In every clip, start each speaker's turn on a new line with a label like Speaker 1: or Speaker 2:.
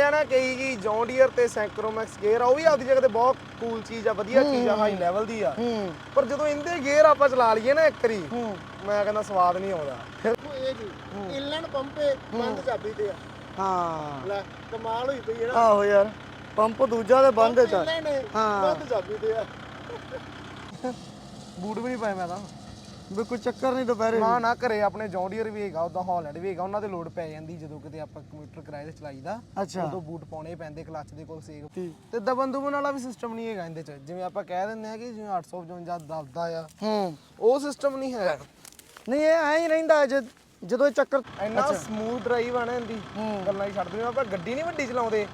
Speaker 1: ਪਿਆ ਨਾ ਕਈ ਕੀ ਜੌਂਡੀਅਰ ਤੇ ਸੈਂਕਰੋਮੈਕਸ ਗੇਅਰ ਆ ਉਹ ਵੀ ਆਪਦੀ ਜਗ੍ਹਾ ਤੇ ਬਹੁਤ ਕੂਲ ਚੀਜ਼ ਆ ਵਧੀਆ ਚੀਜ਼ ਆ ਹਾਈ ਲੈਵਲ ਦੀ ਆ।
Speaker 2: ਹੂੰ।
Speaker 1: ਪਰ ਜਦੋਂ ਇਹਦੇ ਗੇਅਰ ਆਪਾਂ ਚਲਾ ਲਈਏ ਨਾ ਇੱਕ ਵਾਰੀ
Speaker 2: ਹੂੰ।
Speaker 1: ਮੈਂ ਕਹਿੰਦਾ ਸਵਾਦ ਨਹੀਂ ਆਉਂਦਾ।
Speaker 3: ਇਹ ਜੀ ਇਲਨ ਪੰਪੇ ਬੰਦ ਚਾਬੀ ਤੇ ਆ।
Speaker 2: ਹਾਂ।
Speaker 3: ਲੈ ਕਮਾਲ ਹੋਈ ਪਈ ਹੈ ਨਾ।
Speaker 2: ਆਹੋ ਯਾਰ ਪੰਪ ਦੂਜਾ ਤੇ ਬੰਦ ਚ ਆ।
Speaker 3: ਇਲਨ ਨੇ
Speaker 2: ਹਾਂ।
Speaker 3: ਬੰਦ ਚਾਬੀ ਤੇ ਆ।
Speaker 1: ਬੂਟ ਵੀ ਨਹੀਂ ਪਾਏ ਮੈਂ ਤਾਂ।
Speaker 2: ਵੀ ਕੋਈ ਚੱਕਰ ਨਹੀਂ ਦੁਪਹਿਰੇ।
Speaker 1: ਨਾ ਨਾ ਘਰੇ ਆਪਣੇ ਜੌਂਡੀਅਰ ਵੀ ਹੈਗਾ ਉਦਾਂ ਹਾਲੈਂਡ ਵੀ ਹੈਗਾ ਉਹਨਾਂ ਤੇ ਲੋਡ ਪੈ ਜਾਂਦੀ ਜਦੋਂ ਕਿਤੇ ਆਪਾਂ ਕੰਪਿਊਟਰ ਕਿਰਾਏ ਤੇ ਚਲਾਈਦਾ।
Speaker 2: ਅੱਛਾ।
Speaker 1: ਉਦੋਂ ਬੂਟ ਪਾਉਣੇ ਪੈਂਦੇ ਕਲੱਚ ਦੇ ਕੋਲ ਸੇਕ।
Speaker 2: ਠੀਕ।
Speaker 1: ਤੇ ਦਬਨ ਦੁਬਨ ਵਾਲਾ ਵੀ ਸਿਸਟਮ ਨਹੀਂ ਹੈਗਾ ਇਹਦੇ ਚ। ਜਿਵੇਂ ਆਪਾਂ ਕਹਿ ਦਿੰਦੇ ਆ ਕਿ ਜਿਵੇਂ 855 ਦਬਦਾ ਆ।
Speaker 2: ਹੂੰ।
Speaker 1: ਉਹ ਸਿਸਟਮ ਨਹੀਂ ਹੈ।
Speaker 2: ਨਹੀਂ ਇਹ ਐਂ ਹੀ ਰਹਿੰਦਾ ਜੇ ਜਦੋਂ ਇਹ ਚੱਕਰ
Speaker 1: ਇੰਨਾ ਸਮੂਥ ਡਰਾਈਵ ਆ ਨਾ ਇਹਦੀ। ਗੱਲਾਂ ਹੀ ਛੱਡ ਦਿੰਦੇ ਆਪਾਂ ਗੱਡੀ ਨਹੀਂ ਵੱਡੀ ਚਲਾਉਂਦੇ।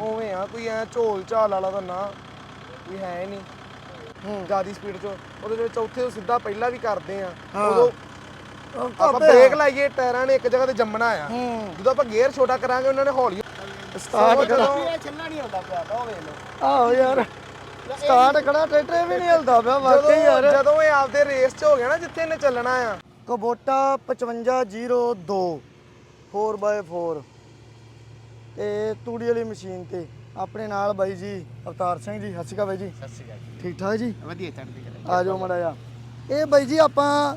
Speaker 1: ਉਵੇਂ ਆ ਕੋਈ ਐ ਝੋਲ ਝਾਲ ਵਾਲਾ ਤਾਂ ਨਾ ਕੋਈ ਹੈ ਹੀ ਨਹੀਂ। ਜਿਆਦੀ ਸਪੀਡ ਚ। ਉਹਦੇ ਵਿੱਚ ਚੌਥੇ ਤੋਂ ਸਿੱਧਾ ਪਹਿਲਾਂ ਵੀ ਕਰਦੇ ਆ
Speaker 2: ਹਾਂ।
Speaker 1: ਉਦੋਂ ਆਪਾਂ ਬ੍ਰੇਕ ਲਾਈਏ ਟਾਇਰਾਂ ਨੇ ਇੱਕ ਜਗ੍ਹਾ ਤੇ ਜੰਮਣਾ ਆ।
Speaker 2: ਹੂੰ।
Speaker 1: ਜਦੋਂ ਆਪਾਂ ਗੇਅਰ ਛੋਟਾ ਕਰਾਂਗੇ ਉਹਨਾਂ ਨੇ ਹੌਲੀ
Speaker 2: ਸਟਾਰਟ ਕਰਾ।
Speaker 3: ਇਹ ਚੱਲਣਾ ਨਹੀਂ ਆਉਂਦਾ ਪਿਆ ਤਾਂ ਉਹ ਵੇਖ ਲਓ।
Speaker 2: ਆਹੋ ਯਾਰ ਸਟਾਰਟ ਕਰਾ ਟਰੈਕਟਰ ਵੀ ਨਹੀਂ ਹਿਲਦਾ ਪਿਆ ਵਾਕਈ
Speaker 1: ਜਦੋਂ
Speaker 2: ਯਾਰ।
Speaker 1: ਜਦੋਂ ਇਹ ਆਪਦੇ ਰੇਸ 'ਚ ਹੋ ਗਿਆ ਨਾ ਜਿੱਥੇ ਇਹਨੇ ਚੱਲਣਾ ਆ।
Speaker 2: ਕਬੋਟਾ 5502 4x4 ਤੇ ਤੂੜੀ ਵਾਲੀ ਮਸ਼ੀਨ ਤੇ। ਆਪਣੇ ਨਾਲ ਬਾਈ ਜੀ ਅਵਤਾਰ ਸਿੰਘ ਜੀ ਸਤਿ ਸ਼੍ਰੀ ਅਕਾਲ ਬਾਈ ਜੀ।
Speaker 3: ਸਤਿ ਸ਼੍ਰੀ ਅਕਾਲ
Speaker 2: ਠੀਕ ਠਾਕ ਜੀ?
Speaker 3: ਵਧੀਆ ਚੜ੍ਹਦੀ ਕਲਾ
Speaker 2: ਆ ਜਾਓ ਮੜਾ ਜਾ ਇਹ ਬਾਈ ਜੀ ਆਪਾਂ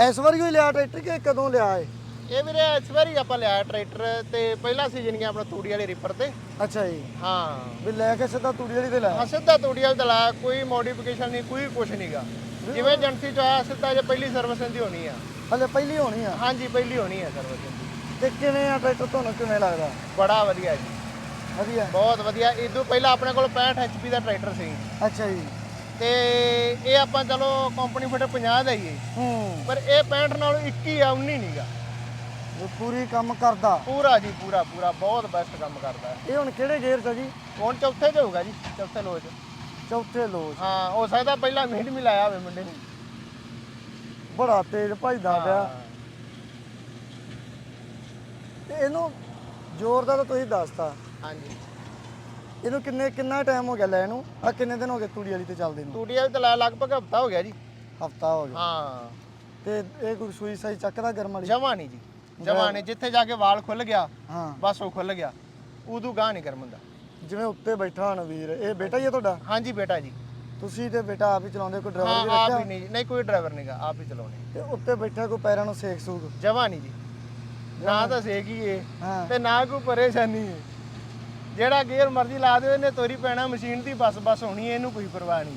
Speaker 2: ਇਸ ਵਾਰੀ ਹੀ ਲਿਆ ਟਰੈਕਟਰ ਕਿ ਕਦੋਂ ਲਿਆ ਏ
Speaker 3: ਇਹ ਵੀਰੇ ਇਸ ਵਾਰੀ ਆਪਾਂ ਲਿਆ ਟਰੈਕਟਰ ਤੇ ਪਹਿਲਾ ਸੀਜ਼ਨ ਗਿਆ ਆਪਣਾ ਤੂੜੀ ਵਾਲੇ ਰੀਪਰ ਤੇ।
Speaker 2: ਅੱਛਾ ਜੀ।
Speaker 3: ਹਾਂ।
Speaker 2: ਵੀ ਲੈ ਕੇ ਸਿੱਧਾ ਤੂੜੀ ਵਾਲੀ ਤੇ ਲਿਆ
Speaker 3: ਹਾਂ ਸਿੱਧਾ ਤੂੜੀ ਵਾਲੇ ਦਲਾ ਕੋਈ ਮੋਡੀਫਿਕੇਸ਼ਨ ਨਹੀਂ ਕੋਈ ਕੁਛ ਨਹੀਂਗਾ ਜਿਵੇਂ ਏਜੰਸੀ ਚ ਆਇਆ ਸਿੱਧਾ ਜੇ ਪਹਿਲੀ ਸਰਵਿਸ ਦੀ ਹੋਣੀ ਆ।
Speaker 2: ਹਲੇ ਪਹਿਲੀ ਹੋਣੀ ਆ?
Speaker 3: ਹਾਂਜੀ ਪਹਿਲੀ ਹੋਣੀ ਆ ਸਰਵਿਸ ਦੀ
Speaker 2: ਤੇ ਕਿਵੇਂ ਆ ਟਰੈਕਟਰ ਤੁਹਾਨੂੰ ਕਿਵੇਂ ਲੱਗਦਾ?
Speaker 3: ਬੜਾ ਵਧੀਆ ਜੀ।
Speaker 2: ਵਧੀਆ।
Speaker 3: ਬਹੁਤ ਵਧੀਆ। ਇਦੋਂ ਪਹਿਲਾਂ ਆਪਣੇ ਕੋਲ 65 HP ਦਾ ਟਰੈਕਟਰ ਸੀ।
Speaker 2: ਅੱਛਾ ਜੀ।
Speaker 3: ਤੇ ਇਹ ਆਪਾਂ ਚਲੋ ਕੰਪਨੀ ਫਿਟ 50 ਦਾ ਹੀ ਪਰ ਇਹ 65 ਨਾਲੋਂ 21 ਆ 19 ਨਹੀਂਗਾ
Speaker 2: ਪੂਰੀ ਕੰਮ ਕਰਦਾ।
Speaker 3: ਪੂਰਾ ਜੀ ਪੂਰਾ ਪੂਰਾ। ਬਹੁਤ ਬੈਸਟ ਕੰਮ ਕਰਦਾ।
Speaker 2: ਇਹ ਹੁਣ ਕਿਹੜੇ ਗੇਅਰ 'ਚ ਜੀ?
Speaker 3: ਹੁਣ ਚੌਥੇ 'ਚ ਹੋਊਗਾ ਜੀ ਚੌਥੇ ਲੋਚ
Speaker 2: ਚੌਥੇ ਲੋਚ
Speaker 3: ਹਾਂ ਹੋ ਸਕਦਾ ਪਹਿਲਾਂ ਮੀਟ ਵੀ ਲਾਇਆ ਹੋਵੇ ਮੁੰਡੇ। ਨੇ
Speaker 2: ਬੜਾ ਤੇਜ਼ ਭਜਦਾ ਪਿਆ। ਤੇ ਇਹਨੂੰ ਜ਼ੋਰ ਦਾ ਤਾਂ ਤੁਸੀਂ ਦੱਸਤਾ।
Speaker 3: ਹਾਂਜੀ।
Speaker 2: ਇਹਨੂੰ ਕਿੰਨੇ ਕਿੰਨਾ ਟਾਈਮ ਹੋ ਗਿਆ ਲੈ ਇਹਨੂੰ ਆ ਕਿੰਨੇ ਦਿਨ ਹੋ ਗਏ ਤੂੜੀ ਵਾਲੀ ਤੇ ਚੱਲਦੇ ਨੂੰ?
Speaker 3: ਟੂਟੀ ਵਾਲੀ ਤਾਂ ਲਾ- ਲਗਭਗ ਹਫਤਾ ਹੋ ਗਿਆ ਜੀ।
Speaker 2: ਹਫਤਾ ਹੋ ਗਿਆ।
Speaker 3: ਹਾਂ।
Speaker 2: ਤੇ ਇਹ ਕੋਈ ਸੂਈ ਸਾਈ ਚੱਕਦਾ ਗਰਮ ਵਾਲੀ?
Speaker 3: ਜਮਾ ਨਹੀਂ ਜੀ। ਜਮਾ ਨਹੀਂ। ਜਿੱਥੇ ਜਾ ਕੇ ਵਾਲ ਖੁੱਲ ਗਿਆ
Speaker 2: ਹਾਂ।
Speaker 3: ਬਸ ਉਹ ਖੁੱਲ ਗਿਆ। ਉਦੋਂ ਗਾਹ ਨਹੀਂ ਕਰਮ ਹੁੰਦਾ।
Speaker 2: ਜਿਵੇਂ ਉੱਤੇ ਬੈਠਾ ਹਣ ਵੀਰ ਇਹ ਬੇਟਾ ਹੀ ਹੈ ਤੁਹਾਡਾ?
Speaker 3: ਹਾਂਜੀ ਬੇਟਾ ਜੀ।
Speaker 2: ਤੁਸੀਂ ਤੇ ਬੇਟਾ ਆਪ ਹੀ ਚਲਾਉਂਦੇ ਕੋਈ ਡਰਾਈਵਰ ਵੀ
Speaker 3: ਆਪ
Speaker 2: ਰੱਖਿਆ
Speaker 3: ਹੀ ਨਹੀਂ ਜੀ, ਨਹੀਂ ਕੋਈ ਡਰਾਈਵਰ ਨਹੀਂਗਾ ਆਪ ਹੀ ਚਲਾਉਣੇ
Speaker 2: ਤੇ ਉੱਤੇ ਬੈਠਾ ਕੋਈ ਪੈਰਾਂ ਨੂੰ ਸੇਕ ਸੂਕ
Speaker 3: ਜਮਾ ਨਹੀਂ ਜੀ। ਨਾ ਤਾਂ ਸੇਕ ਹੀ ਏ
Speaker 2: ਹਾਂ।
Speaker 3: ਤੇ ਨਾ ਕੋਈ ਪਰੇਸ਼ਾਨੀ। ਏ ਜਿਹੜਾ ਗੇਅਰ ਮਰਜ਼ੀ ਲਾ ਦਿਓ ਇਹਨੇ ਤੋਰੀ ਪੈਣਾ ਮਸ਼ੀਨ ਦੀ ਬਸ ਬਸ ਹੋਣੀ ਇਹਨੂੰ ਕੋਈ ਪਰਵਾਹ ਨਹੀਂ।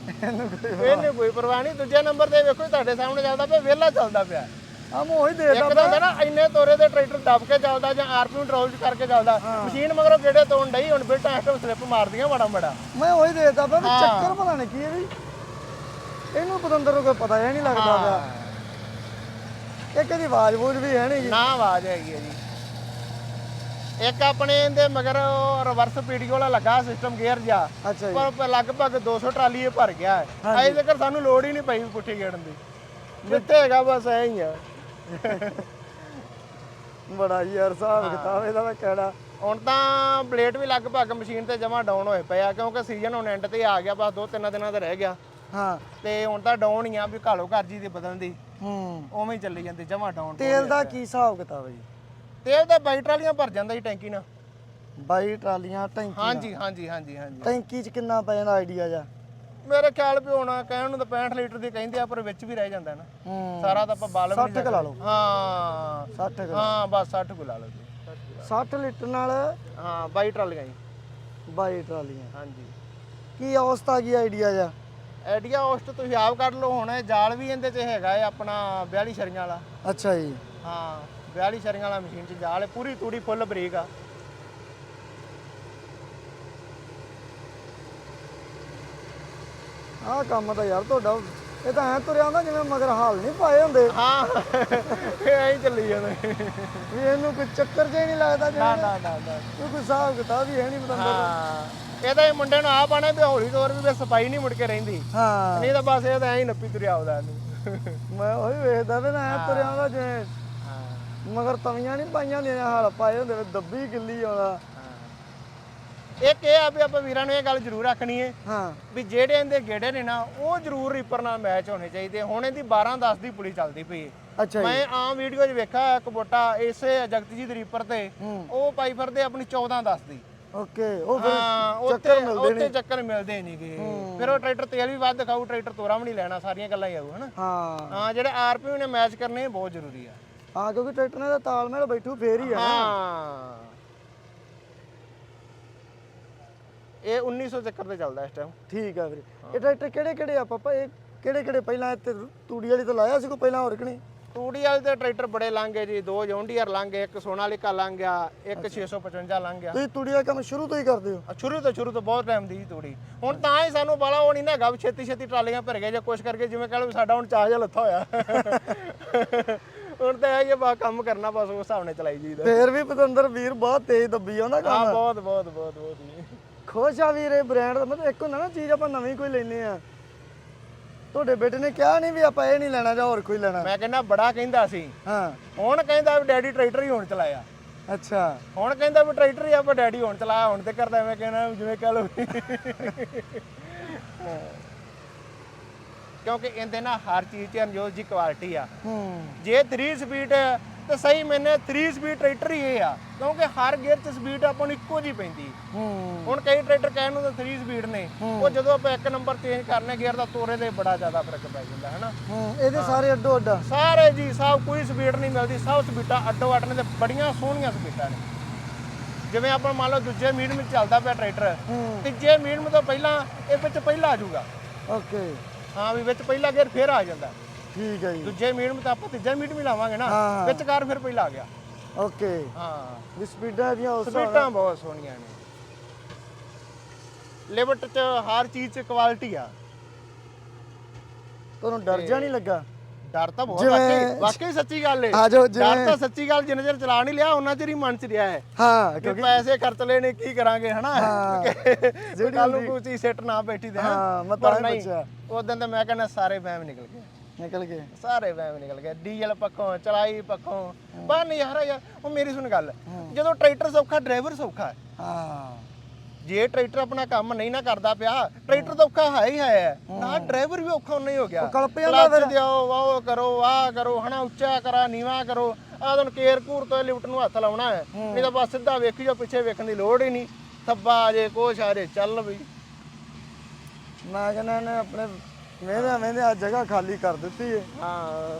Speaker 2: ਇਹਨੂੰ ਕੋਈ
Speaker 3: ਪਰਵਾਹ ਨਹੀਂ। ਦੂਜੇ ਨੰਬਰ ਤੇ ਵੇਖੋ ਤੁਹਾਡੇ ਸਾਹਮਣੇ ਚੱਲਦਾ ਪਿਆ ਵਿਹਲਾ ਚੱਲਦਾ ਪਿਆ।
Speaker 2: ਆ ਮੈਂ ਉਹੀ
Speaker 3: ਇੱਕ
Speaker 2: ਦੇਦਾ
Speaker 3: ਤਾਂ ਹੁੰਦਾ ਨਾ ਇੰਨੇ ਤੋਰੇ ਦੇ ਟਰੈਕਟਰ ਦੱਬ ਕੇ ਚੱਲਦਾ ਜਾਂ ਆਰਪੀਐਮ ਡਰੋਲ ਕਰਕੇ ਚੱਲਦਾ। ਮਸ਼ੀਨ ਮਗਰੋਂ ਗੇੜੇ ਤੋੜ ਡਈ ਹੁਣ ਬਿਲਟਾ ਐਕਟਿਵ ਸਲਿੱਪ ਮਾਰਦੀਆਂ ਬੜਾ ਬੜਾ
Speaker 2: ਮੈਂ ਉਹੀ ਦੇਦਾ ਪਿਆ ਵੀ। ਚੱਕਰ ਪਤਾ ਨਹੀਂ ਕੀ ਹੈ ਵੀ ਇਹਨੂੰ ਪਤੰਦਰ ਨੂੰ ਕੋਈ ਪਤਾ ਹੀ ਨਹੀਂ ਲੱਗਦਾ ਪਿਆ। ਇਹ ਕਦੀ ਆਵਾਜ਼ ਬੂਝ ਵੀ ਹੈ ਨਹੀਂ ਜੀ।
Speaker 3: ਨਾ ਆਵਾਜ਼ ਹੈਗੀ ਹੈ ਜੀ। ਇੱਕ ਆਪਣੇ ਇਹਦੇ ਮਗਰ ਰਿਵਰਸ ਪੀਡੀਓ ਵਾਲਾ ਲੱਗਾ ਸਿਸਟਮ ਗੇਅਰ ਜਾ
Speaker 2: ਅੱਛਾ ਜੀ।
Speaker 3: ਪਰ ਲਗਭਗ 200 ਟਰਾਲੀ ਇਹ ਭਰ ਗਿਆ ਹੈ। ਅਜੇ ਤੱਕ ਸਾਨੂੰ ਲੋੜ ਹੀ ਨਹੀਂ ਪਈ ਪੁੱਠੀ ਗੇੜਨ ਦੀ। ਜਿੱਥੇ ਹੈਗਾ ਬਸ ਐ ਹੀ ਆ।
Speaker 2: ਬੜਾ ਯਾਰ ਹਿਸਾਬ ਕਿਤਾਬ ਇਹਦਾ ਮੈਂ ਕਹਿਣਾ
Speaker 3: ਹੁਣ ਤਾਂ ਬਲੇਡ ਵੀ ਲਗਭਗ ਮਸ਼ੀਨ ਤੇ ਜਮਾ ਡਾਊਨ ਹੋਏ ਪਏ ਆ ਕਿਉਂਕਿ ਸੀਜ਼ਨ ਹੁਣ ਐਂਡ ਤੇ ਆ ਗਿਆ ਬਸ ਦੋ ਤਿੰਨ ਦਿਨਾਂ ਦਾ ਰਹਿ ਗਿਆ।
Speaker 2: ਹਾਂ।
Speaker 3: ਤੇ ਹੁਣ ਤਾਂ ਡਾਊਨ ਹੀ ਆ ਵੀ ਘਾਲੋ ਘਰ ਜੀ ਦੀ ਬਦਲਣ ਦੀ।
Speaker 2: ਹੂੰ।
Speaker 3: ਉਵੇਂ ਹੀ ਚੱਲੀ ਜਾਂਦੀ ਜਮਾ ਡਾਊਨ
Speaker 2: ਤੇਲ ਦਾ ਕੀ ਹਿਸਾਬ ਕਿਤਾਬ ਹੈ ਜੀ?
Speaker 3: ਤੇਲ ਤਾਂ ਬਾਈ ਟਰਾਲੀਆਂ ਭਰ ਜਾਂਦਾ ਜੀ ਟੈਂਕੀ ਨਾਲ।
Speaker 2: 22 ਟਰਾਲੀਆਂ ਟੈਂਕੀ
Speaker 3: ਹਾਂਜੀ ਹਾਂਜੀ ਹਾਂਜੀ ਹਾਂਜੀ।
Speaker 2: ਟੈਂਕੀ ਚ ਕਿੰਨਾ ਪੈ ਜਾਂਦਾ ਆਈਡੀਆ ਜਾ
Speaker 3: ਮੇਰੇ ਖਿਆਲ ਵੀ ਹੋਣਾ ਕਹਿਣ ਨੂੰ ਤਾਂ 65 ਲੀਟਰ ਦੀ ਕਹਿੰਦੇ ਆ ਪਰ ਵਿੱਚ ਵੀ ਰਹਿ ਜਾਂਦਾ ਨਾ। ਸਾਰਾ ਤਾਂ ਆਪਾਂ ਬਾਲ ਵੀ
Speaker 2: 60 ਕੁ ਲਾ ਲਓ।
Speaker 3: ਹਾਂ।
Speaker 2: 60 ਕੁ।
Speaker 3: ਹਾਂ ਬਸ 60 ਕੁ ਲਾ ਲਓ ਜੀ।
Speaker 2: 60 ਲੀਟਰ ਨਾਲ
Speaker 3: ਹਾਂ 22 ਟਰਾਲੀਆਂ ਜੀ।
Speaker 2: 22 ਟਰਾਲੀਆਂ।
Speaker 3: ਹਾਂਜੀ।
Speaker 2: ਕੀ ਔਸਤ ਆ ਗਈ ਆਈਡੀਆ ਜਾ
Speaker 3: ਆਈਡੀਆ ਉਸ ਤੋਂ ਤੁਸੀਂ ਆਪ ਕੱਢ ਲਓ ਹੁਣ ਇਹ ਜਾਲ ਵੀ ਇਹਦੇ 'ਚ ਹੈਗਾ ਹੈ ਆਪਣਾ 42 ਸ਼ਰੀਆਂ ਵਾਲਾ।
Speaker 2: ਅੱਛਾ ਜੀ।
Speaker 3: ਹਾਂ। 42 ਸ਼ਰੀਆਂ ਵਾਲਾ ਮਸ਼ੀਨ 'ਚ ਜਾਲ ਹੈ ਪੂਰੀ ਤੂੜੀ ਫੁੱਲ ਬਰੀਕ ਆ।
Speaker 2: ਆਹ ਕੰਮ ਤਾਂ ਯਾਰ ਤੁਹਾਡਾ ਇਹ ਤਾਂ ਐ ਤੁਰਿਆ ਹੁੰਦਾ ਜਿਵੇਂ ਮਗਰ ਹਾਲ ਨਹੀਂ ਪਾਏ ਹੁੰਦੇ।
Speaker 3: ਹਾਂ ਇਹ ਐਂ ਚੱਲੀ ਜਾਂਦਾ।
Speaker 2: ਵੀ ਇਹਨੂੰ ਕੋਈ ਚੱਕਰ ਜਿਹਾ ਹੀ ਨਹੀਂ ਲੱਗਦਾ ਜਿਵੇਂ
Speaker 3: ਨਾ ਨਾ ਨਾ।
Speaker 2: ਕੋਈ ਹਿਸਾਬ ਕਿਤਾਬ ਹੀ ਹੈ ਨਹੀਂ ਪਤੰਦਰ
Speaker 3: ਹਾਂ ਇਹਦਾ ਇਹ ਮੁੰਡੇ ਨੂੰ ਆਪ ਆਣੇ ਵੀ ਹੌਲੀ ਤੌਰ ਵੀ ਸਫ਼ਾਈ ਨਹੀਂ ਮੁੜ ਕੇ ਰਹਿੰਦੀ।
Speaker 2: ਹਾਂ।
Speaker 3: ਨਹੀਂ ਤਾਂ ਬਸ ਇਹ ਤਾਂ ਐਂ ਹੀ ਨੱਪੀ ਤੁਰਿਆ ਆਉਦਾ ਇਹਨੂੰ।
Speaker 2: ਮੈਂ ਉਹੀ ਵੇਖਦਾ ਵੀ ਨਾ ਐ ਤੁਰਿਆ ਹੁੰਦਾ ਜਿਵੇਂ ਮਗਰ ਤਵੀਆਂ ਨਹੀਂ ਪਾਈਆਂ ਹੁੰਦੀਆਂ ਹਾਲ ਪਾਏ ਹੁੰਦੇ ਵੀ ਦੱਬੀ ਗਿੱਲੀ ਆਉਂਦਾ
Speaker 3: ਇੱਕ ਇਹ ਆ ਵੀ ਆਪਾਂ ਵੀਰਾਂ ਨੂੰ ਇਹ ਗੱਲ ਜ਼ਰੂਰ ਰੱਖਣੀ ਹੈ
Speaker 2: ਹਾਂ।
Speaker 3: ਵੀ ਜਿਹੜੇ ਇਹਦੇ ਗੇੜੇ ਨੇ ਨਾ ਉਹ ਜ਼ਰੂਰ ਰੀਪਰ ਨਾਲ ਮੈਚ ਹੋਣੇ ਚਾਹੀਦੇ ਹੁਣ ਇਹਦੀ 12 10 ਦੀ ਪੁਲੀ ਚੱਲਦੀ ਪਈ ਹੈ
Speaker 2: ਅੱਛਾ
Speaker 3: ਮੈਂ ਆਮ ਵੀਡੀਓ 'ਚ ਵੇਖਿਆ ਇੱਕ ਬੋਟਾ ਇਸੇ ਜਗਤਜੀਤ ਰੀਪਰ ਤੇ ਉਹ ਪਾਈ ਫਿਰਦੇ ਆਪਣੀ 14 10 ਦੀ।
Speaker 2: ਓਕੇ ਉਹ ਫਿਰ ਚੱਕਰ ਮਿਲਦੇ
Speaker 3: ਉੱਥੇ
Speaker 2: ਨਹੀਂ।
Speaker 3: ਚੱਕਰ ਮਿਲਦੇ ਨਹੀਂਗੇ ਫਿਰ ਉਹ ਟਰੈਕਟਰ ਤੇਲ ਵੀ ਵੱਧ ਖਾਊ ਟਰੈਕਟਰ ਤੋਰਾ ਵੀ ਨਹੀਂ ਲੈਣਾ ਸਾਰੀਆਂ ਗੱਲਾਂ ਹੀ ਆਊ ਹਨਾ?
Speaker 2: ਹਾਂ।
Speaker 3: ਹਾਂ ਜਿਹੜੇ ਆਰਪੀਯੂ ਨੇ ਮੈਚ ਕਰਨੇ ਬਹੁਤ ਜ਼ਰੂਰੀ ਆ।
Speaker 2: ਹਾਂ ਕਿਉਂਕਿ ਟਰੈਕਟਰ ਨਾਲ ਤਾਂ ਤਾਲਮੇਲ ਬੈਠੂ ਫੇਰ ਹੀ ਆ ਨਾ।
Speaker 3: ਹਾਂ। ਇਹ 1900 ਚੱਕਰ ਤੇ ਚੱਲਦਾ ਇਸ ਟਾਈਮ
Speaker 2: ਠੀਕ ਆ ਵੀਰੇ। ਇਹ ਟਰੈਕਟਰ ਕਿਹੜੇ ਕਿਹੜੇ ਆ ਪਾਪਾ? ਇਹ ਕਿਹੜੇ ਕਿਹੜੇ? ਪਹਿਲਾਂ ਇੱਥੇ ਤੂੜੀ ਵਾਲੀ ਤੋਂ ਲਾਇਆ ਸੀ ਕੋਈ ਪਹਿਲਾਂ ਹੋਰ ਕਿ ਨਹੀਂ?
Speaker 3: ਟੂੜੀ ਵਾਲੇ ਤੇ ਟਰੈਕਟਰ ਬੜੇ ਲੰਘੇ ਜੀ। ਦੋ ਜੌਂਡੀਅਰ ਲੰਘੇ ਇੱਕ ਸੋਨਾਲੀਕਾ ਲੰਘ ਗਿਆ ਇੱਕ 655 ਲੰਘ ਗਿਆ।
Speaker 2: ਤੁਸੀਂ ਤੂੜੀ ਦਾ ਕੰਮ ਸ਼ੁਰੂ ਤੋਂ ਹੀ ਕਰਦੇ ਹੋ?
Speaker 3: ਸ਼ੁਰੂ ਤੋਂ ਸ਼ੁਰੂ ਤੋਂ ਬਹੁਤ ਟਾਈਮ ਦੀ ਤੂੜੀ। ਹੁਣ ਤਾਂ ਹੀ ਸਾਨੂੰ ਬਾਲਾ ਉਹ ਨਹੀਂ ਨਾ ਹੈਗਾ ਵੀ ਛੇਤੀ ਛੇਤੀ ਟਰਾਲੀਆਂ ਭਰ ਗਏ ਜਾਂ ਕੁਛ ਕਰਕੇ ਜਿਵੇਂ ਕਹ ਲਓ ਸਾਡਾ ਹੁਣ ਚਾਹ ਜਿਹਾ ਲੱਥਾ ਹੋਇਆ। ਹੁਣ ਤਾਂ ਇਹ ਹੀ ਆ, ਬਸ ਕੰਮ ਕਰਨਾ ਬਸ ਉਸ ਹਿਸਾਬ ਨਾਲ ਚਲਾਈ ਜੀਦਾ
Speaker 2: ਫੇਰ ਵੀ ਪਤੰਦਰ ਵੀਰ ਬਹੁਤ ਤੇਜ਼ ਦੱਬੀ ਆਉਂਦਾ
Speaker 3: ਹਾਂ
Speaker 2: ਕੰਮ
Speaker 3: ਬਹੁਤ ਬਹੁਤ ਬਹੁਤ ਬਹੁਤ ਜੀ।
Speaker 2: ਖੁਸ਼ ਆ ਵੀਰ ਬ੍ਰਾਂਡ ਦਾ। ਮਤਲਬ ਇੱਕ ਹੁੰਦਾ ਨਾ ਚੀਜ਼ ਆਪਾਂ ਨਵੀਂ ਕੋਈ ਲੈਨੇ ਆ। ਤੁਹਾਡੇ ਬੇਟੇ ਨੇ ਕਿਹਾ ਨਹੀਂ ਵੀ ਆਪਾਂ ਇਹ ਨਹੀਂ ਲੈਣਾ ਜਾਂ ਹੋਰ ਕੋਈ ਲੈਣਾ।
Speaker 3: ਮੈਂ ਕਹਿੰਦਾ ਬੜਾ ਕਹਿੰਦਾ ਸੀ।
Speaker 2: ਹਾਂ।
Speaker 3: ਹੁਣ ਕਹਿੰਦਾ ਵੀ ਡੈਡੀ ਟਰੈਕਟਰ ਹੀ ਹੁਣ ਚਲਾਇਆ।
Speaker 2: ਅੱਛਾ।
Speaker 3: ਹੁਣ ਕਹਿੰਦਾ ਵੀ ਟਰੈਕਟਰ ਹੀ ਆਪਾਂ ਡੈਡੀ ਹੁਣ ਚਲਾਇਆ ਹੁਣ ਤੇ ਕਰਦਾ ਐਵੇਂ ਕਹਿਣਾ ਜਿਵੇਂ ਕਹ ਲਓ ਕਿਉਂਕਿ ਇਹਦੇ ਨਾਲ ਹਰ ਚੀਜ਼ 'ਚ ਅਨਜੋਤ ਜੀ ਕੁਆਲਿਟੀ ਆ।
Speaker 2: ਹੂੰ।
Speaker 3: ਜੇ 3 ਸਪੀਡ ਤੇ ਸਹੀ ਮੈਨੇ 3 ਸਪੀਡ ਟਰੈਕਟਰ ਹੀ ਇਹ ਆ। ਕਿਉਂਕਿ ਹਰ ਗੇਅਰ 'ਚ ਸਪੀਡ ਆਪਾਂ ਨੂੰ ਇੱਕੋ ਜੀ ਪੈਂਦੀ।
Speaker 2: ਹੂੰ।
Speaker 3: ਹੁਣ ਕਈ ਟਰੈਕਟਰ ਕਹਿਣ ਨੂੰ ਤਾਂ 3 ਸਪੀਡ ਨੇ। ਉਹ ਜਦੋਂ ਆਪਾਂ ਇੱਕ ਨੰਬਰ ਚੇਂਜ ਕਰਨੇ ਗੇਅਰ ਦਾ ਤੋਰੇ ਦੇ ਬੜਾ ਜ਼ਿਆਦਾ ਫ਼ਰਕ ਪੈ ਜਾਂਦਾ ਹੈ ਨਾ
Speaker 2: ਹੂੰ। ਇਹਦੇ ਸਾਰੇ ਅੱਡੋ ਅੱਡਾ
Speaker 3: ਸਾਰੇ ਜੀ ਸਭ ਕੋਈ ਸਪੀਡ ਨਹੀਂ ਮਿਲਦੀ। ਸਭ ਸਪੀਡਾਂ ਅੱਡੋ ਅੱਡ ਨੇ ਤੇ ਬੜੀਆਂ ਸੋਹਣੀਆਂ ਸਪੀਡਾਂ ਨੇ। ਜਿਵੇਂ ਆਪਾਂ ਮੰਨ ਲਓ ਦੂਜੇ ਮੀਡੀਅਮ ਚੱਲਦਾ ਪਿਆ ਟਰੈਕਟਰ ਤੀਜੇ ਮੀਡੀਅਮ ਤੋਂ ਪਹਿਲਾਂ ਇਹ ਵਿੱਚ ਪਹਿਲਾ ਆ ਜਾਊਗਾ।
Speaker 2: ਓਕੇ
Speaker 3: ਹਾਂ ਵੀ ਵਿੱਚ ਪਹਿਲਾ ਗੇਅਰ ਫੇਰ ਆ ਜਾਂਦਾ।
Speaker 2: ਠੀਕ ਹੈ ਜੀ।
Speaker 3: ਦੂਜੇ ਮੀਡੀਅਮ ਤਾਂ ਆਪਾਂ ਤੀਜਾ ਮੀਡੀਅਮ ਹੀ ਲਾਵਾਂਗੇ ਨਾ
Speaker 2: ਹਾਂ।
Speaker 3: ਵਿੱਚ ਕਾਰ ਫਿਰ ਪਹਿਲਾ ਆ ਗਿਆ।
Speaker 2: ਓਕੇ।
Speaker 3: ਹਾਂ।
Speaker 2: ਵੀ ਸਪੀਡਾਂ ਦੀਆਂ ਉਸ ਹਿਸਾਬ ਨਾਲ-
Speaker 3: ਸਪੀਡਾਂ ਬਹੁਤ ਸੋਹਣੀਆਂ ਨੇ। ਲਿਮਟ ਚ ਹਰ ਚੀਜ਼ ਚ ਕੁਆਲਿਟੀ ਆ।
Speaker 2: ਤੁਹਾਨੂੰ ਡਰ ਜਾ ਨਹੀਂ ਲੱਗਾ?
Speaker 3: ਡਰ ਤਾਂ ਬਹੁਤ
Speaker 2: ਜਿਵੇਂ-
Speaker 3: ਵਾਕਈ ਵਾਕਈ ਸੱਚੀ ਗੱਲ ਏ।
Speaker 2: ਆ ਜਾਓ
Speaker 3: ਡਰ
Speaker 2: ਜਿਵੇਂ
Speaker 3: ਤਾਂ ਸੱਚੀ ਗੱਲ ਜਿੰਨੇ ਚਿਰ ਚਲਾ ਨਹੀਂ ਲਿਆ ਉਹਨਾਂ ਚਿਰ ਹੀ ਮਨ ਚ ਰਿਹਾ ਹੈ।
Speaker 2: ਹਾਂ
Speaker 3: ਕਿ ਪੈਸੇ ਖਰਚ ਲਏ ਨੇ ਕੀ ਕਰਾਂਗੇ ਹਨਾ। ਜਿਹੜੀ ਕੱਲ ਨੂੰ ਕੋਈ ਚੀਜ਼ ਸੈੱਟ ਨਾ ਬੈਠੀ ਤੇ
Speaker 2: ਹਾਂ, ਮੈਂ ਤਾਂ
Speaker 3: ਨਹੀਂ,
Speaker 2: ਪੁੱਛਿਆ।
Speaker 3: ਉਦੋਂ ਤਾਂ ਮੈਂ ਕਹਿੰਦਾ ਸਾਰੇ ਵਹਿਮ ਨਿਕਲ ਗਏ।
Speaker 2: ਨਿਕਲ ਗਏ।
Speaker 3: ਸਾਰੇ ਵਹਿਮ ਨਿਕਲ ਗਏ। ਡੀਜ਼ਲ ਪੱਖੋਂ ਚਲਾਈ ਪੱਖੋਂ। ਨਹੀਂ ਯਾਰ ਯਾਰ ਉਹ ਮੇਰੀ ਸੁਣ ਗੱਲ। ਜਦੋਂ ਟਰੈਕਟਰ ਸੌਖਾ ਡਰਾਈਵਰ ਸੌਖਾ ਹੈ। ਜੇ ਟਰੈਕਟਰ ਆਪਣਾ ਕੰਮ ਨਹੀਂ ਨਾ ਕਰਦਾ ਪਿਆ ਟਰੈਕਟਰ ਤਾਂ ਔਖਾ ਹੈ ਹੀ ਹੈ। ਨਾ ਡਰਾਈਵਰ ਵੀ ਔਖਾ ਨਹੀਂ ਹੋ ਗਿਆ।
Speaker 2: ਕਲਪ ਜਾਂਦਾ
Speaker 3: ਕਲੱਚ ਦਿਓ ਵਾਓ ਕਰੋ ਆਹ ਕਰੋ ਹਨਾ ਉੱਚਾ ਕਰਾ ਨੀਵਾ ਕਰੋ। ਆਹ ਤੁਹਾਨੂੰ ਕੇਰ ਕੂਰ ਤੋਂ ਲਿਫਟ ਨੂੰ ਹੱਥ ਲਾਉਣਾ ਹੈ। ਨਹੀਂ ਤਾਂ ਬਸ ਸਿੱਧਾ ਵੇਖੀ ਜੋ ਪਿੱਛੇ ਵੇਖਣ ਦੀ ਲੋੜ ਹੀ ਨਹੀਂ। ਥੱਬਾ ਆ ਜੇ ਕੋਸ਼ ਆ ਜੇ ਚੱਲ ਬਈ
Speaker 2: ਮੈਂ ਕਹਿੰਦਾ ਇਹਨੇ ਆਪਣੇ ਵੇਂਦੇ ਵੇਂਦੇ ਆ ਜਗ੍ਹਾ ਖਾਲੀ ਕਰ ਦਿੱਤੀ ਹੈ
Speaker 3: ਹਾਂ।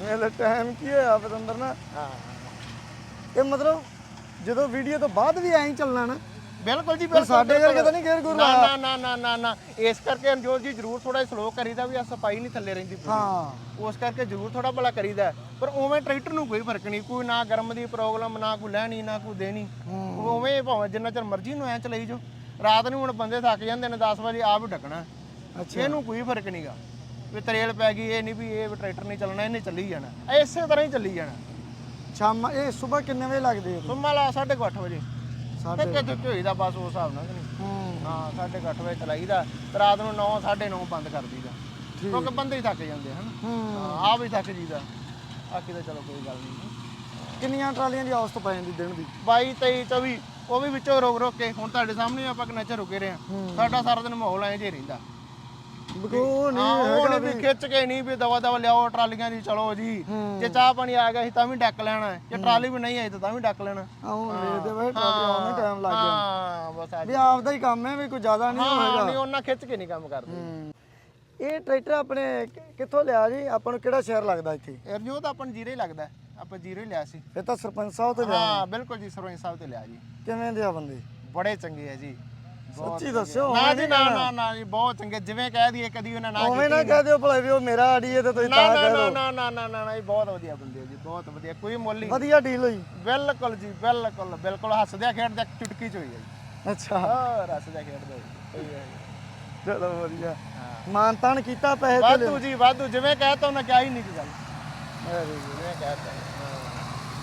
Speaker 2: ਮੇਰੇ ਟਾਈਮ ਕੀ ਹੋਇਆ ਪਤੰਦਰ ਨਾ
Speaker 3: ਹਾਂ।
Speaker 2: ਇਹ ਮਤਲਬ ਜਦੋਂ ਵੀਡੀਓ ਤੋਂ ਬਾਅਦ ਵੀ ਐਂ ਚੱਲਣਾ ਨਾ
Speaker 3: ਬਿਲਕੁਲ ਜੀ ਬਿਲਕੁਲ
Speaker 2: ਸਾਡੇ। ਕਰਕੇ ਤਾਂ ਨਹੀਂ ਗੇਰ ਗੁਰ
Speaker 3: ਨਾ ਨਾ ਨਾ ਨਾ ਨਾ ਇਸ ਕਰਕੇ ਅਨਜੋਤ ਜੀ ਜ਼ਰੂਰ ਥੋੜਾ ਸਲੋ ਕਰੀਦਾ ਵੀ ਆ ਸਫ਼ਾਈ ਨਹੀਂ ਥੱਲੇ ਰਹਿੰਦੀ ਪੂਰੀ।
Speaker 2: ਹਾਂ।
Speaker 3: ਉਸ ਕਰਕੇ ਜ਼ਰੂਰ ਥੋੜਾ ਭਲਾ ਕਰੀਦਾ। ਪਰ ਉਵੇਂ ਟਰੈਕਟਰ ਨੂੰ ਕੋਈ ਫ਼ਰਕ ਨਹੀਂ ਕੋਈ ਨਾ ਗਰਮ ਦੀ ਪ੍ਰੋਬਲਮ ਨਾ ਕੋਈ ਲੈਣੀ ਨਾ ਕੋਈ ਦੇਣੀ। ਉਵੇਂ ਭਾਵੇਂ ਜਿੰਨਾ ਚਿਰ ਮਰਜ਼ੀ ਨੂੰ ਐ ਚਲਾਈ ਜੋ ਰਾਤ ਨੂੰ ਹੁਣ ਬੰਦੇ ਥੱਕ ਜਾਂਦੇ ਨੇ 10 ਵਜੇ ਆਪ ਢੱਕਣਾ।
Speaker 2: ਅੱਛਾ।
Speaker 3: ਇਹਨੂੰ ਕੋਈ ਫ਼ਰਕ ਨਹੀਂਗਾ ਵੀ ਤਰੇਲ ਪੈ ਗਈ ਇਹ ਨਹੀਂ ਵੀ ਇਹ ਟਰੈਕਟਰ ਨਹੀਂ ਚੱਲਣਾ ਇਹਨੇ ਚੱਲੀ ਜਾਣਾ। ਇਸੇ ਤਰ੍ਹਾਂ ਹੀ ਚੱਲੀ ਜਾਣਾ।
Speaker 2: ਸ਼ਾਮ ਇਹ ਸਵੇਰ ਕਿੰਨੇ ਵਜੇ ਲੱਗਦੇ ਆ
Speaker 3: ਸੁਮਾ ਲਾ 8:30 ਵਜੇ।
Speaker 2: ਸਾਡੇ
Speaker 3: ਟੱਕੇ ਟੁੱਕੇ ਹੋਈਦਾ ਬਸ ਉਸ ਹਿਸਾਬ ਨਾਲ ਕਿ ਨਹੀਂ?
Speaker 2: ਹੂੰ।
Speaker 3: ਹਾਂ 8:30 ਵਜੇ ਚਲਾਈਦਾ। ਤੇ ਰਾਤ ਨੂੰ 9 9:30 ਬੰਦ ਕਰ ਦਈਦਾ। ਕਿਉਂਕਿ ਬੰਦੇ ਹੀ ਥੱਕ ਜਾਂਦੇ ਹਨ?
Speaker 2: ਹੂੰ।
Speaker 3: ਹਾਂ ਆਪ ਹੀ ਥੱਕ ਜੀਦਾ ਬਾਕੀ ਤਾਂ ਚਲੋ ਕੋਈ ਗੱਲ ਨਹੀਂ।
Speaker 2: ਕਿੰਨੀਆਂ ਟਰਾਲੀਆਂ ਦੀ ਔਸਤ ਪੈ ਜਾਂਦੀ ਦਿਨ ਦੀ?
Speaker 3: 22 23 24 ਉਹ ਵੀ ਵਿੱਚੋਂ ਰੋਕ ਰੋਕ ਕੇ। ਹੁਣ ਤੁਹਾਡੇ ਸਾਹਮਣੇ ਆਪਾਂ ਕਿੰਨਾ ਚਿਰ ਰੁਕੇ ਰਹੇ ਆ ਸਾਡਾ ਸਾਰਾ ਦਿਨ ਮਾਹੌਲ ਐਂ ਜੇ ਰਹਿੰਦਾ।
Speaker 2: ਬਕੋ ਨਹੀਂ
Speaker 3: ਹਾਂ ਉਹ
Speaker 2: ਹੈਗਾ
Speaker 3: ਨਹੀਂ ਵੀ। ਖਿੱਚ ਕੇ ਨਹੀਂ ਵੀ ਦਵਾ ਦਵਾ ਲਿਆਓ ਟਰਾਲੀਆਂ ਦੀ ਚਲੋ ਜੀ। ਜੇ ਚਾਹ ਪਾਣੀ ਆ ਗਿਆ ਸੀ ਤਾਂ ਵੀ ਡੱਕ ਲੈਣਾ ਹੈ। ਜੇ ਟਰਾਲੀ ਵੀ ਨਹੀਂ ਆਈ ਤਾਂ ਤਾਂ ਵੀ ਡੱਕ ਲੈਣਾ।
Speaker 2: ਆਉਂ ਵੇਖਦੇ ਵੇ ਟਰਾਲੀ ਆਉਣ ਨੂੰ ਟਾਈਮ ਲੱਗ ਗਿਆ।
Speaker 3: ਹਾਂ ਬਸ ਅੱਜ
Speaker 2: ਵੀ ਆਪਦਾ ਹੀ ਕੰਮ ਹੈ ਵੀ ਕੋਈ ਜ਼ਿਆਦਾ ਨਹੀਂ
Speaker 3: ਹਾਂ ਨਹੀਂ ਉਹਨਾਂ ਖਿੱਚ ਕੇ ਨਹੀਂ ਕੰਮ ਕਰਦੇ।
Speaker 2: ਹੂੰ। ਇਹ ਟਰੈਕਟਰ ਆਪਣੇ ਕਿੱਥੋਂ ਲਿਆ ਜੀ? ਆਪਾਂ ਨੂੰ ਕਿਹੜਾ ਸ਼ਹਿਰ ਲੱਗਦਾ ਇੱਥੇ?
Speaker 3: ਰਜੋ ਤਾਂ ਆਪਾਂ ਜੀਰੇ ਹੀ। ਲੱਗਦਾ। ਆਪਾਂ ਜੀਰੇ ਹੀ ਲਿਆ ਸੀ।
Speaker 2: ਤਾਂ ਸਰਪੰਚ ਸਾਹਿਬ ਤੋਂ ਲਿਆ।
Speaker 3: ਹਾਂ ਬਿਲਕੁਲ ਜੀ ਸਰਪੰਚ ਸਾਹਿਬ ਤੇ ਲਿਆ ਜੀ।
Speaker 2: ਕਿਵੇਂ ਦੇ ਆ ਬੰਦੇ?
Speaker 3: ਬੜੇ ਚੰਗੇ ਆ ਜੀ।
Speaker 2: ਸੱਚੀ ਦੱਸਿਓ
Speaker 3: ਨਾ ਜੀ ਨਾ ਨਾ ਨਾ ਜੀ ਬਹੁਤ ਚੰਗੇ ਜਿਵੇਂ ਕਹਿ ਦਈਏ ਕਦੀ ਉਹਨਾਂ ਨਾ
Speaker 2: ਉਵੇਂ ਨਾ ਕਹਿ ਦਿਓ ਭਲਾ ਵੀ ਉਹ ਮੇਰਾ ਆੜੀ ਹੈ ਤੇ ਤੁਸੀਂ ਤਾਂ
Speaker 3: ਨਾ
Speaker 2: ਕਹਿ
Speaker 3: ਨਾ
Speaker 2: ਦਿਓ।
Speaker 3: ਨਾ ਨਾ ਨਾ ਨਾ ਨਾ ਜੀ ਬਹੁਤ ਵਧੀਆ ਬੰਦੇ ਆ ਜੀ ਬਹੁਤ ਵਧੀਆ ਕੋਈ ਮੁੱਲ
Speaker 2: ਵਧੀਆ ਡੀਲ ਹੋਈ।
Speaker 3: ਬਿਲਕੁਲ ਜੀ ਬਿਲਕੁਲ ਬਿਲਕੁਲ ਹੱਸਦਿਆਂ ਖੇਡਦਿਆਂ ਇੱਕ ਚੁਟਕੀ ਚ ਹੋਈ ਹੈ ਜੀ।
Speaker 2: ਅੱਛਾ।
Speaker 3: ਹੋਰ ਹੱਸਦਿਆਂ ਖੇਡਦੇ ਕੋਈ ਹੈ ਜੀ।
Speaker 2: ਚਲੋ ਵਧੀਆ।
Speaker 3: ਹਾਂ।
Speaker 2: ਮਾਨ ਤਾਨ ਕੀਤਾ ਪੈਸੇ ਤੇ
Speaker 3: ਵਾਧੂ ਜੀ ਵਾਧੂ ਜਿਵੇਂ ਕਹਿਤਾ ਉਹਨਾਂ ਕਿਹਾ ਹੀ ਨਹੀਂ ਕੀ ਗੱਲ। ਜਿਵੇਂ ਕਹਿਤਾ।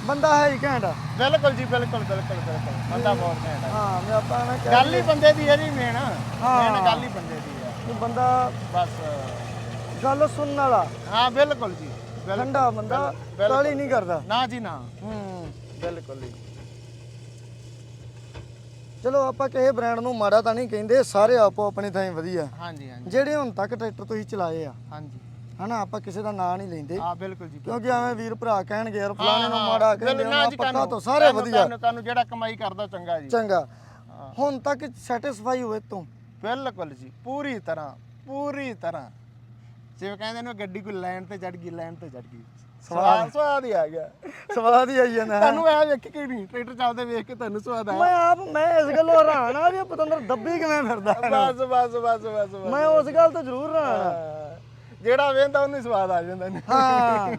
Speaker 2: ਬੰਦਾ ਹੈ ਹੀ ਘੈਂਟ ਆ।
Speaker 3: ਬਿਲਕੁਲ ਜੀ ਬਿਲਕੁਲ ਬਿਲਕੁਲ ਬਿਲਕੁਲ। ਬੰਦਾ ਬਹੁਤ ਘੈਂਟ ਹੈ
Speaker 2: ਹਾਂ ਮੈਂ ਆਪਾਂ ਨਾ ਕਹਿ
Speaker 3: ਗੱਲ ਹੀ ਬੰਦੇ ਦੀ ਹੈ ਜੀ ਮੇਨ
Speaker 2: ਹਾਂ।
Speaker 3: ਮੇਨ ਗੱਲ ਹੀ ਬੰਦੇ ਦੀ ਹੈ।
Speaker 2: ਵੀ ਬੰਦਾ
Speaker 3: ਬਸ।
Speaker 2: ਗੱਲ ਸੁਣਨ ਵਾਲਾ।
Speaker 3: ਹਾਂ ਬਿਲਕੁਲ ਜੀ ਬਿਲਕੁਲ।
Speaker 2: ਠੰਡਾ ਬੰਦਾ
Speaker 3: ਬਿਲਕੁਲ।
Speaker 2: ਕਾਲੀ ਨਹੀਂ ਕਰਦਾ।
Speaker 3: ਨਾ ਜੀ ਨਾ।
Speaker 2: ਹੂੰ।
Speaker 3: ਬਿਲਕੁਲ ਜੀ।
Speaker 2: ਚਲੋ ਆਪਾਂ ਕਿਸੇ ਬ੍ਰਾਂਡ ਨੂੰ ਮਾੜਾ ਤਾਂ ਨਹੀਂ ਕਹਿੰਦੇ ਸਾਰੇ ਆਪੋ ਆਪਣੀ ਥਾਂ ਵਧੀਆ।
Speaker 3: ਹਾਂਜੀ ਹਾਂਜੀ।
Speaker 2: ਜਿਹੜੇ ਹੁਣ ਤੱਕ ਟਰੈਕਟਰ ਤੁਸੀਂ ਚਲਾਏ ਆ।
Speaker 3: ਹਾਂਜੀ।
Speaker 2: ਹਨਾ ਆਪਾਂ ਕਿਸੇ ਦਾ ਨਾਂ ਨਹੀਂ ਲੈਂਦੇ।
Speaker 3: ਹਾਂ ਬਿਲਕੁਲ ਜੀ
Speaker 2: ਕਿਉਂਕਿ ਐਵੇਂ ਵੀਰ ਭਰਾ ਕਹਿਣਗੇ ਯਾਰ ਫਲਾਣੇ ਨੂੰ ਮਾੜਾ ਕਹਿੰਦੇ
Speaker 3: ਨਾ
Speaker 2: ਪੱਕਾ ਤੋਂ ਸਾਰੇ ਵਧੀਆ।
Speaker 3: ਕਾਨੂੰ ਜਿਹੜਾ ਕਮਾਈ ਕਰਦਾ ਚੰਗਾ ਜੀ।
Speaker 2: ਚੰਗਾ। ਹੁਣ ਤੱਕ ਸੈਟੀਸਫਾਈ ਹੋਏ ਤੂੰ?
Speaker 3: ਬਿਲਕੁਲ ਜੀ ਪੂਰੀ ਤਰ੍ਹਾਂ ਪੂਰੀ ਤਰ੍ਹਾਂ। ਜਿਵੇਂ ਕਹਿੰਦੇ ਨੇ ਗੱਡੀ ਕੋਈ ਲਾਈਨ ਤੇ ਚੜ ਗਈ ਲਾਈਨ ਤੇ ਚੜ ਗਈ। ਸਵਾਦ ਸਵਾਦ ਹੀ ਆ ਗਿਆ।
Speaker 2: ਸਵਾਦ ਹੀ ਆਈ ਜਾਂਦਾ।
Speaker 3: ਤੁਹਾਨੂੰ ਐ ਵੇਖ ਕੇ ਨਹੀਂ ਟਰੈਕਟਰ ਚੱਲਦੇ ਵੇਖ ਕੇ ਤੁਹਾਨੂੰ ਸਵਾਦ ਆਇਆ
Speaker 2: ਮੈਂ ਆਪ ਮੈਂ ਇਸ ਗੱਲੋਂ ਹੈਰਾਨ ਆ ਵੀ ਇਹ ਪਤੰਦਰ ਦੱਬੀ ਕਿਵੇਂ ਫਿਰਦਾ।
Speaker 3: ਬਸ ਬਸ ਬਸ ਬਸ
Speaker 2: ਮੈਂ ਉਸ ਗੱਲ ਤੋਂ ਜ਼ਰੂਰ ਹੈਰਾਨ ਆ।
Speaker 3: ਜਿਹੜਾ ਵੇਂਦਾ ਉਹਨੂੰ ਹੀ ਸਵਾਦ ਆ ਜਾਂਦਾ
Speaker 2: ਹਾਂ।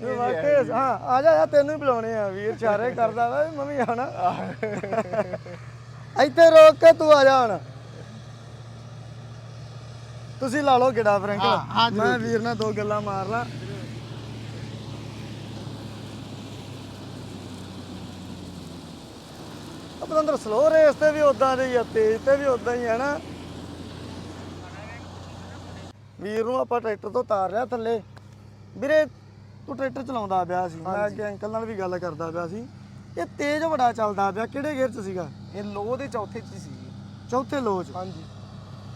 Speaker 2: ਇਹ ਵਾਕਈ ਹਾਂ ਆ ਜਾ ਆ ਤੈਨੂੰ ਹੀ ਬੁਲਾਉਣੇ ਆ ਵੀਰ ਚਾਰੇ ਕਰਦਾ ਵਾ ਮੰਮੀ ਆਣਾ ਇੱਥੇ ਰੋਕ ਕੇ ਤੂੰ ਆ ਜਾ ਹੁਣ। ਤੁਸੀਂ ਲਾ ਲਓ ਗਿੜਾ ਫਰੈਂਕ। ਮੈਂ ਵੀਰ ਨਾਲ ਦੋ ਗੱਲਾਂ ਮਾਰ ਲਾਂ ਆਪਣੇ ਅੰਦਰ ਸਲੋ ਰੇਸ ਤੇ ਵੀ ਉਦਾਂ ਦੇ ਹੀ ਆ ਤੇਜ਼ ਤੇ ਵੀ ਉਦਾਂ ਹੀ ਹੈ ਨਾ। ਵੀਰ ਨੂੰ ਆਪਾਂ ਟਰੈਕਟਰ ਤੋਂ ਤਾਰ ਰਿਆ ਥੱਲੇ। ਵੀਰੇ ਤੂੰ ਟਰੈਕਟਰ ਚਲਾਉਂਦਾ ਪਿਆ ਸੀ। ਮੈਂ ਅੱਗੇ ਅੰਕਲ ਨਾਲ ਵੀ ਗੱਲ ਕਰਦਾ ਪਿਆ ਸੀ। ਇਹ ਤੇਜ਼ ਬੜਾ ਚੱਲਦਾ ਪਿਆ। ਕਿਹੜੇ ਗੇਅਰ 'ਚ ਸੀਗਾ?
Speaker 1: ਇਹ ਲੋ ਦੇ ਚੌਥੇ ਚ ਸੀ।
Speaker 2: ਚੌਥੇ ਲੋਚ
Speaker 1: ਹਾਂਜੀ।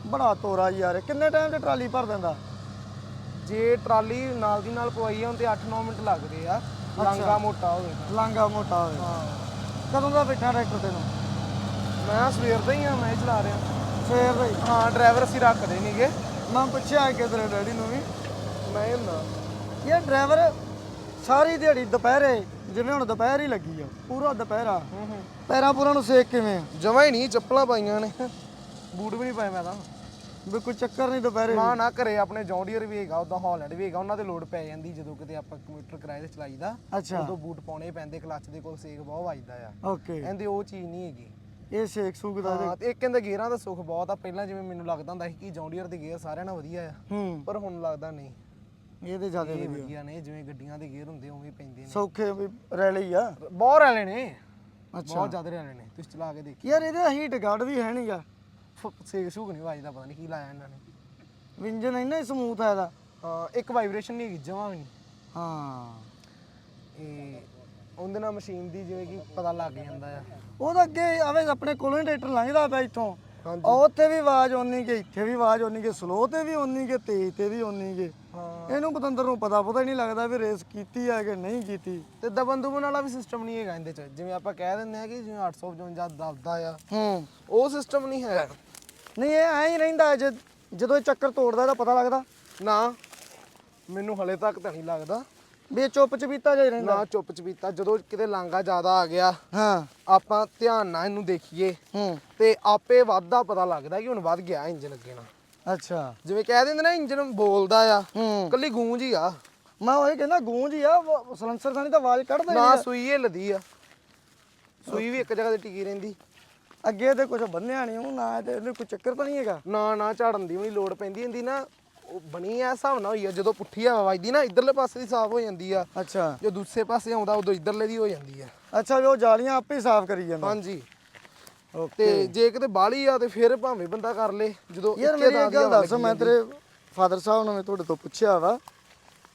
Speaker 2: ਬੜਾ ਤੋਰਾ ਯਾਰ ਕਿੰਨੇ ਟਾਈਮ 'ਚ ਟਰਾਲੀ ਭਰ ਦਿੰਦਾ?
Speaker 1: ਜੇ ਟਰਾਲੀ ਨਾਲ ਦੀ ਨਾਲ ਪਵਾਈ ਆ ਤੇ 8-9 ਮਿੰਟ ਲੱਗਦੇ ਆ। ਲਾਂਗਾ ਮੋਟਾ ਹੋਵੇ ਤਾਂ।
Speaker 2: ਲਾਂਗਾ ਮੋਟਾ ਹੋਵੇ।
Speaker 1: ਹਾਂ।
Speaker 2: ਕਦੋਂ ਦਾ ਬੈਠਾ ਟਰੈਕਟਰ ਤੈਨੂੰ?
Speaker 1: ਮੈਂ ਸਵੇਰ ਦਾ ਹੀ ਆ ਮੈਂ ਹੀ ਚਲਾ ਰਿਹਾ।
Speaker 2: ਫੇਰ ਬਈ
Speaker 1: ਹਾਂ? ਡਰਾਈਵਰ ਅਸੀਂ ਰੱਖਦੇ ਨਹੀਂਗੇ
Speaker 2: ਮੈਂ ਪੁੱਛਿਆ ਕਿ ਤੇਰੇ ਡੈਡੀ ਨੂੰ ਵੀ।
Speaker 1: ਮੈਂ ਹੁੰਦਾ
Speaker 2: ਇਹ ਡਰਾਈਵਰ ਸਾਰੀ ਦਿਹਾੜੀ ਦੁਪਹਿਰੇ ਜਿਵੇਂ ਹੁਣ ਦੁਪਹਿਰ ਹੀ ਲੱਗੀ ਆ ਪੂਰਾ ਦੁਪਹਿਰਾ। ਪੈਰਾਂ ਪੂਰਾਂ ਨੂੰ ਸੇਕ ਕਿਵੇਂ ਆ?
Speaker 1: ਜਮਾ ਹੀ ਨਹੀਂ ਚੱਪਲਾਂ ਪਾਈਆਂ ਨੇ। ਬੂਟ ਵੀ ਨਹੀਂ ਪਾਏ ਮੈਂ ਤਾਂ।
Speaker 2: ਵੀ ਕੋਈ ਚੱਕਰ ਨਹੀਂ ਦੁਪਹਿਰੇ।
Speaker 1: ਨਾ ਨਾ ਘਰੇ ਆਪਣੇ ਜੌਂਡੀਅਰ ਵੀ ਹੈਗਾ ਉਦਾਂ ਹਾਲੈਂਡ ਵੀ ਹੈਗਾ ਉਹਨਾਂ ਤੇ ਲੋਡ ਪੈ ਜਾਂਦੀ ਜਦੋਂ ਕਿਤੇ ਆਪਾਂ ਕੰਪਿਊਟਰ ਕਿਰਾਏ ਤੇ ਚਲਾਈਦਾ
Speaker 2: ਅੱਛਾ।
Speaker 1: ਉਦੋਂ ਬੂਟ ਪਾਉਣੇ ਪੈਂਦੇ ਕਲੱਚ ਦੇ ਕੋਲ ਸੇਕ ਬਹੁਤ ਵੱਜਦਾ ਆ।
Speaker 2: ਓਕੇ।
Speaker 1: ਕਹਿੰਦੇ ਉਹ ਚੀਜ਼ ਨਹੀਂ ਹੈਗੀ।
Speaker 2: ਇਹ ਸੇਕ ਸੂਕ ਦਾ
Speaker 1: ਹਾਂ ਤੇ ਇੱਕ ਕਹਿੰਦੇ ਗੇਅਰਾਂ ਦਾ ਸੁੱਖ ਬਹੁਤ ਆ। ਪਹਿਲਾਂ ਜਿਵੇਂ ਮੈਨੂੰ ਲੱਗਦਾ ਹੁੰਦਾ ਸੀ ਕਿ ਜੌਂਡੀਅਰ ਦੇ ਗੇਅਰ ਸਾਰਿਆਂ ਨਾਲ ਵਧੀਆ ਆ।
Speaker 2: ਹੂੰ।
Speaker 1: ਪਰ ਹੁਣ ਲੱਗਦਾ ਨਹੀਂ।
Speaker 2: ਇਹਦੇ ਜ਼ਿਆਦਾ
Speaker 1: ਇਹ
Speaker 2: ਵਧੀਆ।
Speaker 1: ਵਧੀਆ ਨੇ ਜਿਵੇਂ ਗੱਡੀਆਂ ਦੇ ਗੇਅਰ ਹੁੰਦੇ ਉਵੇਂ ਹੀ ਪੈਂਦੇ ਨੇ।
Speaker 2: ਸੌਖੇ ਵੀ ਰੈਲੀ ਆ।
Speaker 1: ਬਹੁਤ ਰੈਲੇ ਨੇ।
Speaker 2: ਅੱਛਾ।
Speaker 1: ਬਹੁਤ ਜ਼ਿਆਦਾ ਰੈਲੇ ਨੇ। ਤੁਸੀਂ ਚਲਾ ਕੇ ਦੇਖੀ
Speaker 2: ਯਾਰ ਇਹਦੇ ਹੀਟ ਗਾਰਡ ਵੀ ਹੈ ਨਹੀਂਗਾ
Speaker 1: ਸੇਕ ਸੂਕ ਨਹੀਂ ਵੱਜਦਾ ਪਤਾ ਨਹੀਂ ਕੀ ਲਾਇਆ ਇਹਨਾਂ ਨੇ।
Speaker 2: ਇੰਜਨ ਇੰਨਾ ਸਮੂਥ ਆ ਇਹਦਾ।
Speaker 1: ਹਾਂ ਇੱਕ ਵਾਈਬ੍ਰੇਸ਼ਨ ਨਹੀਂ ਹੈਗੀ ਜਮਾਂ ਵੀ ਨਹੀਂ
Speaker 2: ਹਾਂ।
Speaker 1: ਇਹ ਉਹਦੇ ਨਾਲ ਮਸ਼ੀਨ ਦੀ ਜਿਵੇਂ ਕਿ ਪਤਾ ਲੱਗ ਜਾਂਦਾ ਆ।
Speaker 2: ਉਹਦਾ ਅੱਗੇ ਆਵੇ ਆਪਣੇ ਕੋਲੋਂ ਹੀ ਟਰੈਕਟਰ ਲੰਘਦਾ ਪਿਆ ਇੱਥੋਂ।
Speaker 1: ਹਾਂਜੀ।
Speaker 2: ਉਹ ਉੱਥੇ ਵੀ ਆਵਾਜ਼ ਓਨੀ ਕਿ ਇੱਥੇ ਵੀ ਆਵਾਜ਼ ਓਨੀ ਕਿ ਸਲੋ ਤੇ ਵੀ ਓਨੀ ਕਿ ਤੇਜ਼ ਤੇ ਵੀ ਓਨੀ ਕਿ।
Speaker 1: ਹਾਂ।
Speaker 2: ਇਹਨੂੰ ਪਤੰਦਰ ਨੂੰ ਪਤਾ ਪਤਾ ਹੀ ਨਹੀਂ ਲੱਗਦਾ ਵੀ ਰੇਸ ਕੀਤੀ ਹੈ ਕਿ ਨਹੀਂ ਕੀਤੀ।
Speaker 1: ਤੇ ਦਬਨ ਦੁਬਨ ਵਾਲਾ ਵੀ ਸਿਸਟਮ ਨਹੀਂ ਹੈਗਾ ਇਹਦੇ ਚ। ਜਿਵੇਂ ਆਪਾਂ ਕਹਿ ਦਿੰਦੇ ਆ ਕਿ ਜਿਵੇਂ 855 ਦਬਦਾ ਆ।
Speaker 2: ਹੂੰ।
Speaker 1: ਉਹ ਸਿਸਟਮ ਨਹੀਂ ਹੈ
Speaker 2: ਨਹੀਂ ਇਹ ਐਂ ਹੀ ਰਹਿੰਦਾ ਜਦੋਂ ਇਹ ਚੱਕਰ ਤੋੜਦਾ ਇਹਦਾ ਪਤਾ ਲੱਗਦਾ।
Speaker 1: ਨਾ। ਮੈਨੂੰ ਹਲੇ ਤੱਕ ਤਾਂ ਨਹੀਂ ਲੱਗਦਾ।
Speaker 2: ਵੀ ਇਹ ਚੁੱਪ ਚਪੀਤਾ ਜਿਹਾ ਹੀ ਰਹਿੰਦਾ।
Speaker 1: ਨਾ ਚੁੱਪ ਚਪੀਤਾ। ਜਦੋਂ ਕਿਤੇ ਲਾਂਗਾ ਜ਼ਿਆਦਾ ਆ ਗਿਆ
Speaker 2: ਹਾਂ।
Speaker 1: ਆਪਾਂ ਧਿਆਨ ਨਾਲ ਇਹਨੂੰ ਦੇਖੀਏ
Speaker 2: ਹੂੰ।
Speaker 1: ਤੇ ਆਪੇ ਵੱਧਦਾ ਪਤਾ ਲੱਗਦਾ ਕਿ ਹੁਣ ਵੱਧ ਗਿਆ ਇੰਜਨ ਅੱਗੇ ਨਾਲ
Speaker 2: ਅੱਛਾ।
Speaker 1: ਜਿਵੇਂ ਕਹਿ ਦਿੰਦੇ ਨਾ ਇੰਜਨ ਬੋਲਦਾ ਆ
Speaker 2: ਹੂੰ।
Speaker 1: ਕੱਲੀ ਗੂੰਜ ਹੀ ਆ।
Speaker 2: ਮੈਂ ਉਹ ਕਹਿੰਦਾ ਗੂੰਜ ਹੀ ਆ ਸਲੈਂਸਰ ਨਹੀਂ ਤਾਂ ਆਵਾਜ਼ ਕੱਢਦਾ ਹੀ
Speaker 1: ਨਾ
Speaker 2: ਆ।
Speaker 1: ਸੂਈ ਹਿੱਲਦੀ ਆ। ਸੂਈ ਵੀ ਇੱਕ ਜਗ੍ਹਾ ਤੇ ਟਿਕੀ ਰਹਿੰਦੀ।
Speaker 2: ਅੱਗੇ ਤੇ ਕੁਝ ਬੰਨਿਆ ਨਹੀਂ ਉਹ ਨਾ ਤੇ ਇਹਦੇ ਕੋਈ ਚੱਕਰ ਤਾਂ ਨਹੀਂ ਹੈਗਾ।
Speaker 1: ਨਾ ਨਾ ਝਾੜਨ ਦੀ ਵੀ ਨੀ ਲੋੜ ਪੈਂਦੀ। ਹੁੰਦੀ ਨਾ ਉਹ ਬਣੀ ਐ ਹਿਸਾਬ ਨਾਲ ਹੋਈ ਆ। ਜਦੋਂ ਪੁੱਠੀ ਹਵਾ ਵੱਜਦੀ ਨਾ ਇਧਰਲੇ ਪਾਸੇ ਦੀ ਸਾਫ਼ ਹੋ ਜਾਂਦੀ ਆ।
Speaker 2: ਅੱਛਾ।
Speaker 1: ਜੋ ਦੂਸਰੇ ਪਾਸੇ ਆਉਂਦਾ ਉਦੋਂ ਇਧਰਲੇ ਦੀ ਹੋ ਜਾਂਦੀ ਆ।
Speaker 2: ਅੱਛਾ ਵੀ ਉਹ ਜਾਲੀਆਂ ਆਪੇ ਸਾਫ਼ ਕਰੀ ਜਾਂਦਾ।
Speaker 1: ਹਾਂਜੀ। ਤੇ ਜੇ ਕਿਤੇ ਬਾਹਲੀ ਆ ਤੇ ਫਿਰ ਭਾਵੇਂ ਬੰਦਾ ਕਰ ਲੇ। ਜਦੋਂ
Speaker 2: ਯਾਰ ਮੇਰੀ ਇੱਕ ਗੱਲ ਦੱਸ ਮੈਂ। ਤੇਰੇ ਫਾਦਰ ਸਾਹਿਬ ਨੂੰ ਵੀ ਤੁਹਾਡੇ ਤੋਂ ਪੁੱਛਿਆ ਵਾ।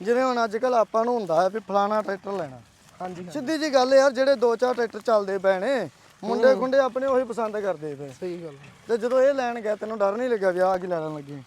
Speaker 2: ਜਿਵੇਂ ਹੁਣ ਅੱਜ ਕੱਲ ਆਪਾਂ ਨੂੰ ਹੁੰਦਾ ਹੈ ਵੀ ਫਲਾਣਾ ਟਰੈਕਟਰ ਲੈਣਾ।
Speaker 1: ਹਾਂਜੀ
Speaker 2: ਸਿੱਧੀ ਜੀ ਗੱਲ ਯਾਰ ਜਿਹੜੇ ਦੋ ਚਾਰ ਟਰੈਕਟਰ ਚੱਲਦੇ ਪਏ ਨੇ ਮੁੰਡੇ ਖੁੰਡੇ ਆਪਣੇ ਉਹੀ ਪਸੰਦ ਕਰਦੇ ਪਏ।
Speaker 1: ਸਹੀ ਗੱਲ
Speaker 2: ਤੇ ਜਦੋਂ ਇਹ ਲੈਣ ਗਿਆ ਤੈਨੂੰ ਡਰ ਨਹੀਂ ਲੱਗਾ ਵੀ ਆਹ ਕੀ ਲੈਣ ਲੱਗੇ?